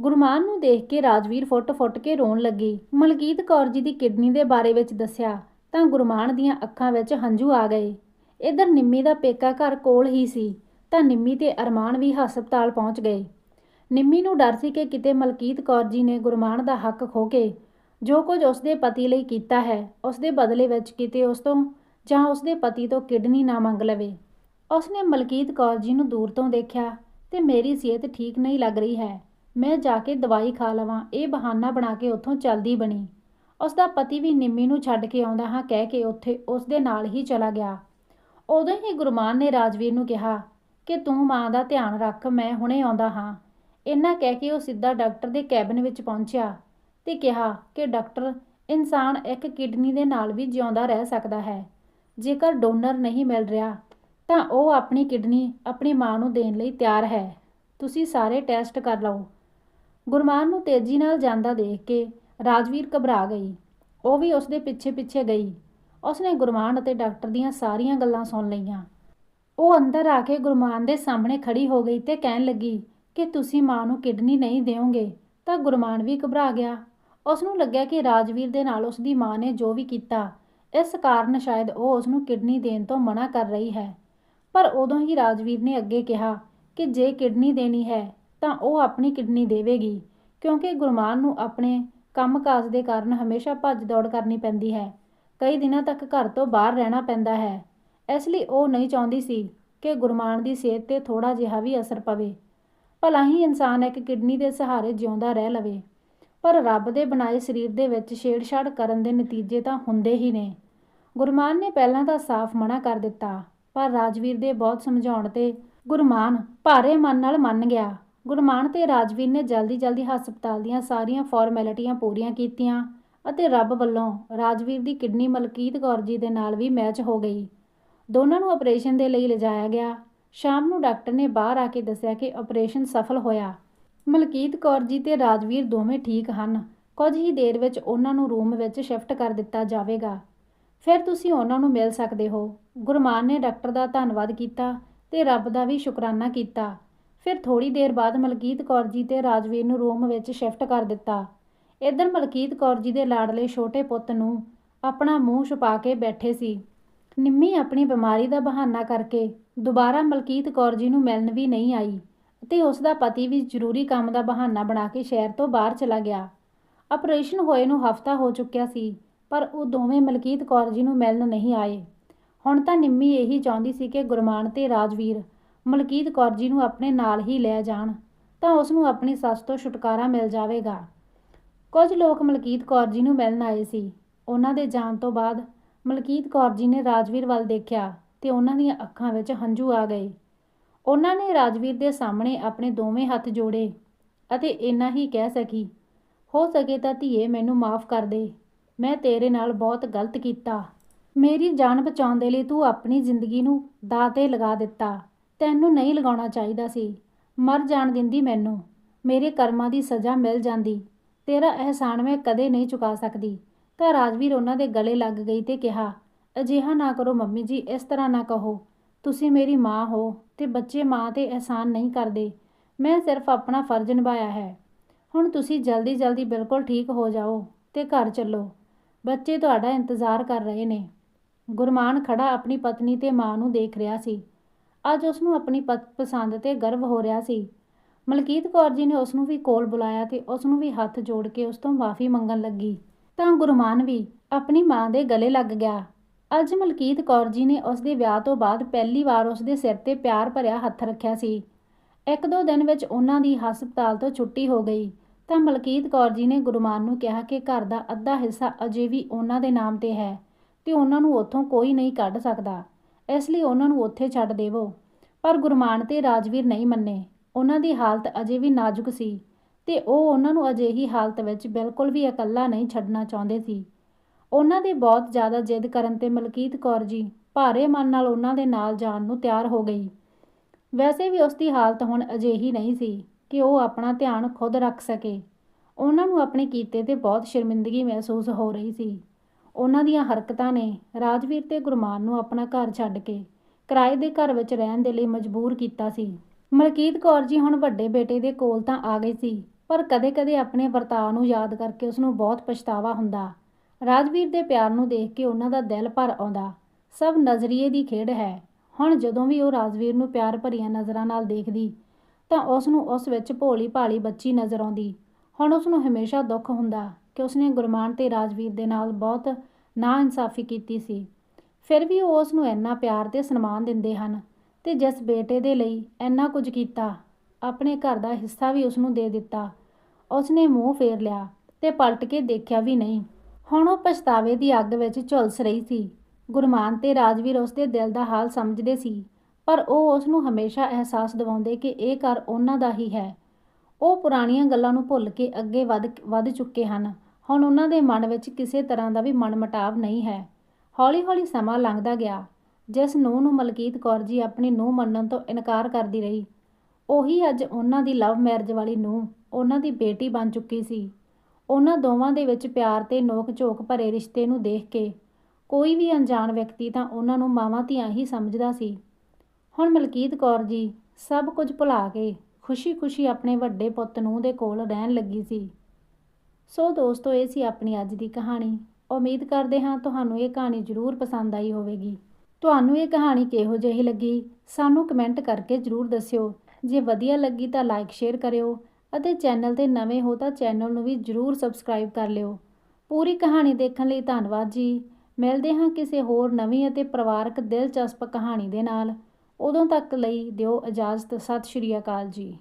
ਗੁਰਮਾਨ ਨੂੰ ਦੇਖ ਕੇ ਰਾਜਵੀਰ ਫੁੱਟ-ਫੁੱਟ ਕੇ ਰੋਣ ਲੱਗੀ। ਮਲਕੀਤ ਕੌਰ ਜੀ ਦੀ ਕਿਡਨੀ ਦੇ ਬਾਰੇ ਵਿੱਚ ਦੱਸਿਆ ਤਾਂ ਗੁਰਮਾਨ ਦੀਆਂ ਅੱਖਾਂ ਵਿੱਚ ਹੰਝੂ ਆ ਗਏ। ਇੱਧਰ ਨਿੰਮੀ ਦਾ ਪੇਕਾ ਘਰ ਕੋਲ ਹੀ ਸੀ ਤਾਂ ਨਿੰਮੀ ਤੇ ਅਰਮਾਨ ਵੀ ਹਸਪਤਾਲ ਪਹੁੰਚ ਗਏ। ਨਿੰਮੀ ਨੂੰ ਡਰ ਸੀ ਕਿ ਕਿਤੇ ਮਲਕੀਤ ਕੌਰ ਜੀ ਨੇ ਗੁਰਮਾਨ ਦਾ ਹੱਕ ਖੋ ਕੇ ਜੋ ਕੁਝ ਉਸਦੇ ਪਤੀ ਲਈ ਕੀਤਾ ਹੈ, ਉਸਦੇ ਬਦਲੇ ਵਿੱਚ ਕਿਤੇ ਉਸ ਤੋਂ ਜਾਂ ਉਸਦੇ ਪਤੀ ਤੋਂ ਕਿਡਨੀ ਨਾ ਮੰਗ ਲਵੇ। ਉਸਨੇ ਮਲਕੀਤ ਕੌਰ ਜੀ ਨੂੰ ਦੂਰ ਤੋਂ ਦੇਖਿਆ ਤੇ ਮੇਰੀ ਸਿਹਤ ਠੀਕ ਨਹੀਂ ਲੱਗ ਰਹੀ ਹੈ। ਮੈਂ ਜਾ ਕੇ ਦਵਾਈ ਖਾ ਲਵਾਂ, ਇਹ ਬਹਾਨਾ ਬਣਾ ਕੇ ਉੱਥੋਂ ਚਲਦੀ ਬਣੀ। ਉਸ ਦਾ ਪਤੀ ਵੀ ਨਿੰਮੀ ਨੂੰ ਛੱਡ ਕੇ ਆਉਂਦਾ ਹਾਂ ਕਹਿ ਕੇ ਉੱਥੇ ਉਸ ਦੇ ਨਾਲ ਹੀ ਚਲਾ ਗਿਆ। ਉਦੋਂ ਹੀ ਗੁਰਮਾਨ ਨੇ ਰਾਜਵੀਰ ਨੂੰ ਕਿਹਾ ਕਿ ਤੂੰ ਮਾਂ ਦਾ ਧਿਆਨ ਰੱਖ, ਮੈਂ ਹੁਣੇ ਆਉਂਦਾ ਹਾਂ। ਇੰਨਾ ਕਹਿ ਕੇ ਉਹ ਸਿੱਧਾ ਡਾਕਟਰ ਦੇ ਕੈਬਨ ਵਿੱਚ ਪਹੁੰਚਿਆ ਤੇ ਕਿਹਾ ਕਿ ਡਾਕਟਰ, ਇਨਸਾਨ ਇੱਕ ਕਿਡਨੀ ਦੇ ਨਾਲ ਵੀ ਜਿਉਂਦਾ ਰਹਿ ਸਕਦਾ ਹੈ। ਜੇਕਰ ਡੋਨਰ ਨਹੀਂ ਮਿਲ ਰਿਹਾ, ਤਾਂ ਉਹ ਆਪਣੀ ਕਿਡਨੀ ਆਪਣੀ ਮਾਂ ਨੂੰ ਦੇਣ ਲਈ ਤਿਆਰ ਹੈ। ਤੁਸੀਂ ਸਾਰੇ ਟੈਸਟ ਕਰ ਲਓ। ਗੁਰਮਾਨ ਨੂੰ ਤੇਜ਼ੀ ਨਾਲ ਜਾਂਦਾ ਦੇਖ ਕੇ ਰਾਜਵੀਰ ਘਬਰਾ ਗਈ। ਉਹ ਵੀ ਉਸ ਦੇ ਪਿੱਛੇ ਪਿੱਛੇ ਗਈ। ਉਸਨੇ ਗੁਰਮਾਨ ਅਤੇ ਡਾਕਟਰ ਦੀਆਂ ਸਾਰੀਆਂ ਗੱਲਾਂ ਸੁਣ ਲਈਆਂ। ਉਹ ਅੰਦਰ ਆ ਕੇ ਗੁਰਮਾਨ ਦੇ ਸਾਹਮਣੇ ਖੜੀ ਹੋ ਗਈ ਤੇ ਕਹਿਣ ਲੱਗੀ ਕਿ ਤੁਸੀਂ ਮਾਂ ਨੂੰ ਕਿਡਨੀ ਨਹੀਂ ਦਿਓਗੇ, ਤਾਂ ਗੁਰਮਾਨ ਵੀ ਘਬਰਾ ਗਿਆ। ਉਸ ਨੂੰ ਲੱਗਿਆ ਕਿ ਰਾਜਵੀਰ ਦੇ ਨਾਲ ਉਸ ਦੀ ਮਾਂ ਨੇ ਜੋ ਵੀ ਕੀਤਾ, ਇਸ ਕਾਰਨ ਸ਼ਾਇਦ ਉਹ ਉਸ ਨੂੰ ਕਿਡਨੀ ਦੇਣ ਤੋਂ ਮਨਾ ਕਰ ਰਹੀ ਹੈ। ਪਰ ਉਦੋਂ ਹੀ ਰਾਜਵੀਰ ਨੇ ਅੱਗੇ ਕਿਹਾ ਕਿ ਜੇ ਕਿਡਨੀ ਦੇਣੀ ਹੈ, ਤਾਂ ਉਹ ਆਪਣੀ ਕਿਡਨੀ ਦੇਵੇਗੀ, ਕਿਉਂਕਿ ਗੁਰਮਾਨ ਨੂੰ ਆਪਣੇ ਕੰਮਕਾਜ ਦੇ ਕਾਰਨ ਹਮੇਸ਼ਾ ਭੱਜ ਦੌੜ ਕਰਨੀ ਪੈਂਦੀ ਹੈ। ਕਈ ਦਿਨਾਂ ਤੱਕ ਘਰ ਤੋਂ ਬਾਹਰ ਰਹਿਣਾ ਪੈਂਦਾ ਹੈ। ਇਸ ਲਈ ਉਹ ਨਹੀਂ ਚਾਹੁੰਦੀ ਸੀ ਕਿ ਗੁਰਮਾਨ ਦੀ ਸਿਹਤ ਤੇ ਥੋੜਾ ਜਿਹਾ ਵੀ ਅਸਰ ਪਵੇ। ਭਲਾ ਹੀ ਇਨਸਾਨ ਇੱਕ ਕਿਡਨੀ ਦੇ ਸਹਾਰੇ ਜਿਉਂਦਾ ਰਹਿ ਲਵੇ। ਪਰ ਰੱਬ ਦੇ ਬਣਾਏ ਸਰੀਰ ਦੇ ਵਿੱਚ ਛੇੜਛਾੜ ਕਰਨ ਦੇ ਨਤੀਜੇ ਤਾਂ ਹੁੰਦੇ ਹੀ ਨੇ। ਗੁਰਮਾਨ ਨੇ ਪਹਿਲਾਂ ਤਾਂ ਸਾਫ਼ ਮਨਾ ਕਰ ਦਿੱਤਾ, ਪਰ ਰਾਜਵੀਰ ਦੇ ਬਹੁਤ ਸਮਝਾਉਣ ਤੇ ਗੁਰਮਾਨ ਭਾਰੇ ਮਨ ਨਾਲ ਮੰਨ ਗਿਆ। ਗੁਰਮਾਨ ਤੇ ਰਾਜਵੀਰ ਨੇ ਜਲਦੀ-ਜਲਦੀ ਹਸਪਤਾਲ ਦੀਆਂ ਸਾਰੀਆਂ ਫਾਰਮੈਲਿਟੀਆਂ ਪੂਰੀਆਂ ਕੀਤੀਆਂ ਅਤੇ ਰੱਬ ਵੱਲੋਂ ਰਾਜਵੀਰ ਦੀ ਕਿਡਨੀ ਮਲਕੀਤ ਕੌਰ ਜੀ ਦੇ ਨਾਲ ਵੀ ਮੈਚ ਹੋ ਗਈ। ਦੋਨਾਂ ਨੂੰ ਆਪਰੇਸ਼ਨ ਦੇ ਲਈ ਲਿਜਾਇਆ ਗਿਆ। ਸ਼ਾਮ ਨੂੰ ਡਾਕਟਰ ਨੇ ਬਾਹਰ ਆ ਕੇ ਦੱਸਿਆ ਕਿ ਆਪਰੇਸ਼ਨ ਸਫਲ ਹੋਇਆ। ਮਲਕੀਤ ਕੌਰ ਜੀ ਤੇ ਰਾਜਵੀਰ ਦੋਵੇਂ ਠੀਕ ਹਨ। ਕੁਝ ਹੀ ਦੇਰ ਵਿੱਚ ਉਹਨਾਂ ਨੂੰ ਰੂਮ ਵਿੱਚ ਸ਼ਿਫਟ ਕਰ ਦਿੱਤਾ ਜਾਵੇਗਾ। ਫਿਰ ਤੁਸੀਂ ਉਹਨਾਂ ਨੂੰ ਮਿਲ ਸਕਦੇ ਹੋ। ਗੁਰਮਾਨ ਨੇ ਡਾਕਟਰ ਦਾ ਧੰਨਵਾਦ ਕੀਤਾ ਤੇ ਰੱਬ ਦਾ ਵੀ ਸ਼ੁਕਰਾਨਾ ਕੀਤਾ। ਫਿਰ ਥੋੜੀ ਦੇਰ ਬਾਅਦ ਮਲਕੀਤ ਕੌਰ ਜੀ ਤੇ ਰਾਜਵੀਰ ਨੂੰ ਰੂਮ ਵਿੱਚ ਸ਼ਿਫਟ ਕਰ ਦਿੱਤਾ। ਇਧਰ ਮਲਕੀਤ ਕੌਰ ਜੀ ਦੇ ਲਾਡਲੇ ਛੋਟੇ ਪੁੱਤ ਨੂੰ ਆਪਣਾ ਮੂੰਹ ਛੁਪਾ ਕੇ ਬੈਠੇ ਸੀ। ਨਿੰਮੀ ਆਪਣੀ ਬਿਮਾਰੀ ਦਾ ਬਹਾਨਾ ਕਰਕੇ ਦੁਬਾਰਾ ਮਲਕੀਤ ਕੌਰ ਜੀ ਨੂੰ ਮਿਲਣ ਵੀ ਨਹੀਂ ਆਈ ਅਤੇ ਉਸ ਦਾ ਪਤੀ ਵੀ ਜ਼ਰੂਰੀ ਕੰਮ ਦਾ ਬਹਾਨਾ ਬਣਾ ਕੇ ਸ਼ਹਿਰ ਤੋਂ ਬਾਹਰ ਚਲਾ ਗਿਆ। ਆਪਰੇਸ਼ਨ ਹੋਏ ਨੂੰ ਹਫਤਾ ਹੋ ਚੁੱਕਿਆ ਸੀ, ਪਰ ਉਹ ਦੋਵੇਂ ਮਲਕੀਤ ਕੌਰ ਜੀ ਨੂੰ ਮਿਲਣ ਨਹੀਂ ਆਏ। ਹੁਣ ਤਾਂ ਨਿੰਮੀ ਇਹੀ ਚਾਹੁੰਦੀ ਸੀ ਕਿ ਗੁਰਮਾਨ ਤੇ ਰਾਜਵੀਰ ਮਲਕੀਤ ਕੌਰ ਜੀ ਨੂੰ ਆਪਣੇ ਨਾਲ ਹੀ ਲੈ ਜਾਣ, ਤਾਂ ਉਸ ਨੂੰ ਆਪਣੀ ਸੱਸ ਤੋਂ ਛੁਟਕਾਰਾ ਮਿਲ ਜਾਵੇਗਾ। ਕੁਝ ਲੋਕ ਮਲਕੀਤ ਕੌਰ ਜੀ ਨੂੰ ਮਿਲਣ ਆਏ ਸੀ। ਉਹਨਾਂ ਦੇ ਜਾਣ ਤੋਂ ਬਾਅਦ ਮਲਕੀਤ ਕੌਰ ਜੀ ਨੇ ਰਾਜਵੀਰ ਵੱਲ ਦੇਖਿਆ। ਤੇ ਉਹਨਾਂ ਦੀਆਂ ਅੱਖਾਂ ਵਿੱਚ ਹੰਝੂ ਆ ਗਏ। ਉਹਨਾਂ ਨੇ ਰਾਜਵੀਰ ਦੇ ਸਾਹਮਣੇ ਆਪਣੇ ਦੋਵੇਂ ਹੱਥ ਜੋੜੇ ਅਤੇ ਇੰਨਾ ਹੀ ਕਹਿ ਸਕੀ, ਹੋ ਸਕੇ ਤਾਂ ਧੀਏ, ਮੈਨੂੰ ਮਾਫ ਕਰ ਦੇ। ਮੈਂ ਤੇਰੇ ਨਾਲ ਬਹੁਤ ਗਲਤ ਕੀਤਾ। ਮੇਰੀ ਜਾਨ ਬਚਾਉਣ ਦੇ ਲਈ ਤੂੰ ਆਪਣੀ ਜ਼ਿੰਦਗੀ ਨੂੰ ਦਾਅ 'ਤੇ ਲਗਾ ਦਿੱਤਾ। ਤੈਨੂੰ ਨਹੀਂ ਲਗਾਉਣਾ ਚਾਹੀਦਾ ਸੀ। ਮਰ ਜਾਣ ਦਿੰਦੀ ਮੈਨੂੰ। ਮੇਰੇ ਕਰਮਾਂ ਦੀ ਸਜ਼ਾ ਮਿਲ ਜਾਂਦੀ। ਤੇਰਾ ਅਹਿਸਾਨ ਮੈਂ ਕਦੇ ਨਹੀਂ ਚੁਕਾ ਸਕਦੀ। ਤਾਂ ਰਾਜਵੀਰ ਉਹਨਾਂ ਦੇ ਗਲੇ ਲੱਗ ਗਈ ਤੇ ਕਿਹਾ ਅਜਿਹਾ ਨਾ ਕਰੋ ਮੰਮੀ ਜੀ, ਇਸ ਤਰ੍ਹਾਂ ਨਾ ਕਹੋ। ਤੁਸੀਂ ਮੇਰੀ ਮਾਂ ਹੋ ਤੇ ਬੱਚੇ ਮਾਂ ਤੇ ਅਹਿਸਾਨ ਨਹੀਂ ਕਰਦੇ। ਮੈਂ ਸਿਰਫ ਆਪਣਾ ਫਰਜ਼ ਨਿਭਾਇਆ ਹੈ। ਹੁਣ ਤੁਸੀਂ ਜਲਦੀ ਜਲਦੀ ਬਿਲਕੁਲ ਠੀਕ ਹੋ ਜਾਓ ਤੇ ਘਰ ਚੱਲੋ। ਬੱਚੇ ਤੁਹਾਡਾ ਇੰਤਜ਼ਾਰ ਕਰ ਰਹੇ ਨੇ। ਗੁਰਮਾਨ ਖੜਾ ਆਪਣੀ ਪਤਨੀ ਤੇ ਮਾਂ ਨੂੰ ਦੇਖ ਰਿਹਾ ਸੀ। ਅੱਜ ਉਸ ਨੂੰ ਆਪਣੀ ਪਸੰਦ ਤੇ ਗਰਵ ਹੋ ਰਿਹਾ ਸੀ। ਮਲਕੀਤ ਕੌਰ ਜੀ ਨੇ ਉਸ ਨੂੰ ਵੀ ਕੋਲ ਬੁਲਾਇਆ ਤੇ ਉਸ ਨੂੰ ਵੀ ਹੱਥ ਜੋੜ ਕੇ ਉਸ ਤੋਂ ਮਾਫੀ ਮੰਗਣ ਲੱਗੀ। ਤਾਂ ਗੁਰਮਾਨ ਵੀ ਆਪਣੀ ਮਾਂ ਦੇ ਗਲੇ ਲੱਗ ਗਿਆ। ਅੱਜ ਮਲਕੀਤ ਕੌਰ ਜੀ ਨੇ ਉਸ ਦੇ ਵਿਆਹ ਤੋਂ ਬਾਅਦ ਪਹਿਲੀ ਵਾਰ ਉਸ ਦੇ ਸਿਰ ਤੇ ਪਿਆਰ ਭਰਿਆ ਹੱਥ ਰੱਖਿਆ ਸੀ। ਇੱਕ ਦੋ ਦਿਨ ਵਿੱਚ ਉਹਨਾਂ ਦੀ ਹਸਪਤਾਲ ਤੋਂ ਛੁੱਟੀ ਹੋ ਗਈ। ਤਾਂ ਮਲਕੀਤ ਕੌਰ ਜੀ ਨੇ ਗੁਰਮਾਨ ਨੂੰ ਕਿਹਾ ਕਿ ਘਰ ਦਾ ਅੱਧਾ ਹਿੱਸਾ ਅਜੇ ਵੀ ਉਹਨਾਂ ਦੇ ਨਾਮ ਤੇ ਹੈ ਤੇ ਉਹਨਾਂ ਨੂੰ ਉੱਥੋਂ ਕੋਈ ਨਹੀਂ ਕੱਢ ਸਕਦਾ। ਇਸ ਲਈ ਉਹਨਾਂ ਨੂੰ ਉੱਥੇ ਛੱਡ ਦੇਵੋ। ਪਰ ਗੁਰਮਾਨ ਤੇ ਰਾਜਵੀਰ ਨਹੀਂ ਮੰਨੇ। ਉਹਨਾਂ ਦੀ ਹਾਲਤ ਅਜੇ ਵੀ ਨਾਜ਼ੁਕ ਸੀ ਤੇ ਉਹ ਉਹਨਾਂ ਨੂੰ ਅਜਿਹੀ ਹਾਲਤ ਵਿੱਚ ਬਿਲਕੁਲ ਵੀ ਇਕੱਲਾ ਨਹੀਂ ਛੱਡਣਾ ਚਾਹੁੰਦੇ ਸੀ। ਉਹਨਾਂ ਦੇ ਬਹੁਤ ਜ਼ਿਆਦਾ ਜਿੱਦ ਕਰਨ ਤੇ ਮਲਕੀਤ ਕੌਰ ਜੀ ਭਾਰੇ ਮਨ ਨਾਲ ਉਹਨਾਂ ਦੇ ਨਾਲ ਜਾਣ ਨੂੰ ਤਿਆਰ ਹੋ ਗਈ। ਵੈਸੇ ਵੀ ਉਸ ਦੀ ਹਾਲਤ ਹੁਣ ਅਜਿਹੀ ਨਹੀਂ ਸੀ ਕਿ ਉਹ ਆਪਣਾ ਧਿਆਨ ਖੁਦ ਰੱਖ ਸਕੇ। ਉਹਨਾਂ ਨੂੰ ਆਪਣੇ ਕੀਤੇ ਤੇ ਬਹੁਤ ਸ਼ਰਮਿੰਦਗੀ ਮਹਿਸੂਸ ਹੋ ਰਹੀ ਸੀ। ਉਹਨਾਂ ਦੀਆਂ ਹਰਕਤਾਂ ਨੇ ਰਾਜਵੀਰ ਤੇ ਗੁਰਮਾਨ ਨੂੰ ਆਪਣਾ ਘਰ ਛੱਡ ਕੇ ਕਿਰਾਏ ਦੇ ਘਰ ਵਿੱਚ ਰਹਿਣ ਦੇ ਲਈ ਮਜਬੂਰ ਕੀਤਾ ਸੀ। ਮਲਕੀਤ ਕੌਰ ਜੀ ਹੁਣ ਵੱਡੇ ਬੇਟੇ ਦੇ ਕੋਲ ਤਾਂ ਆ ਗਈ ਸੀ, ਪਰ ਕਦੇ-ਕਦੇ ਆਪਣੇ ਵਰਤਾਅ ਨੂੰ ਯਾਦ ਕਰਕੇ ਉਸ ਨੂੰ ਬਹੁਤ ਪਛਤਾਵਾ ਹੁੰਦਾ। ਰਾਜਵੀਰ ਦੇ ਪਿਆਰ ਨੂੰ ਦੇਖ ਕੇ ਉਹਨਾਂ ਦਾ ਦਿਲ ਭਰ ਆਉਂਦਾ। ਸਭ ਨਜ਼ਰੀਏ ਦੀ ਖੇਡ ਹੈ। ਹੁਣ ਜਦੋਂ ਵੀ ਉਹ ਰਾਜਵੀਰ ਨੂੰ ਪਿਆਰ ਭਰੀਆਂ ਨਜ਼ਰਾਂ ਨਾਲ ਦੇਖਦੀ, ਤਾਂ ਉਸ ਨੂੰ ਉਸ ਵਿੱਚ ਭੋਲੀ ਭਾਲੀ ਬੱਚੀ ਨਜ਼ਰ ਆਉਂਦੀ। ਹੁਣ ਉਸ ਨੂੰ ਹਮੇਸ਼ਾ ਦੁੱਖ ਹੁੰਦਾ ਕਿ ਉਸਨੇ ਗੁਰਮਾਨ ਤੇ ਰਾਜਵੀਰ ਦੇ ਨਾਲ ਬਹੁਤ ਨਾ ਇਨਸਾਫੀ ਕੀਤੀ ਸੀ। ਫਿਰ ਵੀ ਉਹ ਉਸ ਨੂੰ ਇੰਨਾ ਪਿਆਰ ਤੇ ਸਨਮਾਨ ਦਿੰਦੇ ਹਨ ਤੇ ਜਿਸ ਬੇਟੇ ਦੇ ਲਈ ਇੰਨਾ ਕੁਝ ਕੀਤਾ, ਆਪਣੇ ਘਰ ਦਾ ਹਿੱਸਾ ਵੀ ਉਸ ਨੂੰ ਦੇ ਦਿੱਤਾ। ਉਸ ਨੇ ਮੂੰਹ ਫੇਰ ਲਿਆ ਤੇ ਪਲਟ ਕੇ ਦੇਖਿਆ ਵੀ ਨਹੀਂ। ਹੁਣ ਉਹ ਪਛਤਾਵੇ ਦੀ ਅੱਗ ਵਿੱਚ ਝੁਲਸ ਰਹੀ ਸੀ। ਗੁਰਮਾਨ ਤੇ ਰਾਜਵੀਰ ਉਸ ਦੇ ਦਿਲ ਦਾ ਹਾਲ ਸਮਝਦੇ ਸੀ, ਪਰ ਉਹ ਉਸ ਨੂੰ ਹਮੇਸ਼ਾ ਅਹਿਸਾਸ ਦਿਵਾਉਂਦੇ ਕਿ ਇਹ ਘਰ ਉਹਨਾਂ ਦਾ ਹੀ ਹੈ। ਉਹ ਪੁਰਾਣੀਆਂ ਗੱਲਾਂ ਨੂੰ ਭੁੱਲ ਕੇ ਅੱਗੇ ਵੱਧ ਵੱਧ ਚੁੱਕੇ ਹਨ। ਹੁਣ ਉਹਨਾਂ ਦੇ ਮਨ ਵਿੱਚ ਕਿਸੇ ਤਰ੍ਹਾਂ ਦਾ ਵੀ ਮਨਮਟਾਵ ਨਹੀਂ ਹੈ। ਹੌਲੀ-ਹੌਲੀ ਸਮਾਂ ਲੰਘਦਾ ਗਿਆ, ਜਿਸ ਨੂੰਹ ਨੂੰ ਮਲਕੀਤ ਕੌਰ ਜੀ ਆਪਣੀ ਨੂੰਹ ਮੰਨਣ ਤੋਂ ਇਨਕਾਰ ਕਰਦੀ ਰਹੀ। ਉਹੀ ਅੱਜ ਉਹਨਾਂ ਦੀ ਲਵ ਮੈਰਿਜ ਵਾਲੀ ਨੂੰਹ, ਉਹਨਾਂ ਦੀ ਬੇਟੀ ਬਣ ਚੁੱਕੀ ਸੀ। ਉਹਨਾਂ ਦੋਵਾਂ ਦੇ ਵਿੱਚ ਪਿਆਰ ਤੇ ਨੋਕ-ਝੋਕ ਭਰੇ ਰਿਸ਼ਤੇ ਨੂੰ ਦੇਖ ਕੇ ਕੋਈ ਵੀ ਅਣਜਾਣ ਵਿਅਕਤੀ ਤਾਂ ਉਹਨਾਂ ਨੂੰ ਮਾਵਾਂ ਧੀਆਂ ਹੀ ਸਮਝਦਾ ਸੀ। ਹੁਣ ਮਲਕੀਤ ਕੌਰ ਜੀ ਸਭ ਕੁਝ ਭੁਲਾ ਕੇ ਖੁਸ਼ੀ-ਖੁਸ਼ੀ ਆਪਣੇ ਵੱਡੇ ਪੁੱਤ ਨੂੰ ਦੇ ਕੋਲ ਰਹਿਣ ਲੱਗੀ ਸੀ। ਸੋ ਦੋਸਤੋ, ਇਹ ਸੀ ਆਪਣੀ ਅੱਜ ਦੀ ਕਹਾਣੀ। ਉਮੀਦ ਕਰਦੇ ਹਾਂ ਤੁਹਾਨੂੰ ਇਹ ਕਹਾਣੀ ਜ਼ਰੂਰ ਪਸੰਦ ਆਈ ਹੋਵੇਗੀ। ਤੁਹਾਨੂੰ ਇਹ ਕਹਾਣੀ ਕਿਹੋ ਜਿਹੀ ਲੱਗੀ ਸਾਨੂੰ ਕਮੈਂਟ ਕਰਕੇ ਜ਼ਰੂਰ ਦੱਸਿਓ। ਜੇ ਵਧੀਆ ਲੱਗੀ ਤਾਂ ਲਾਈਕ, ਸ਼ੇਅਰ ਕਰਿਓ ਅਤੇ ਚੈਨਲ ਤੇ ਨਵੇਂ ਹੋ ਤਾਂ ਚੈਨਲ ਨੂੰ ਵੀ ਜ਼ਰੂਰ ਸਬਸਕ੍ਰਾਈਬ ਕਰ ਲਿਓ। ਪੂਰੀ ਕਹਾਣੀ ਦੇਖਣ ਲਈ ਧੰਨਵਾਦ ਜੀ। ਮਿਲਦੇ ਹਾਂ ਕਿਸੇ ਹੋਰ ਨਵੀਂ ਅਤੇ ਪਰਿਵਾਰਕ ਦਿਲਚਸਪ ਕਹਾਣੀ ਦੇ ਨਾਲ। ਉਦੋਂ ਤੱਕ ਲਈ ਦਿਓ ਇਜਾਜ਼ਤ। ਸਤਿ ਸ਼੍ਰੀ ਅਕਾਲ ਜੀ।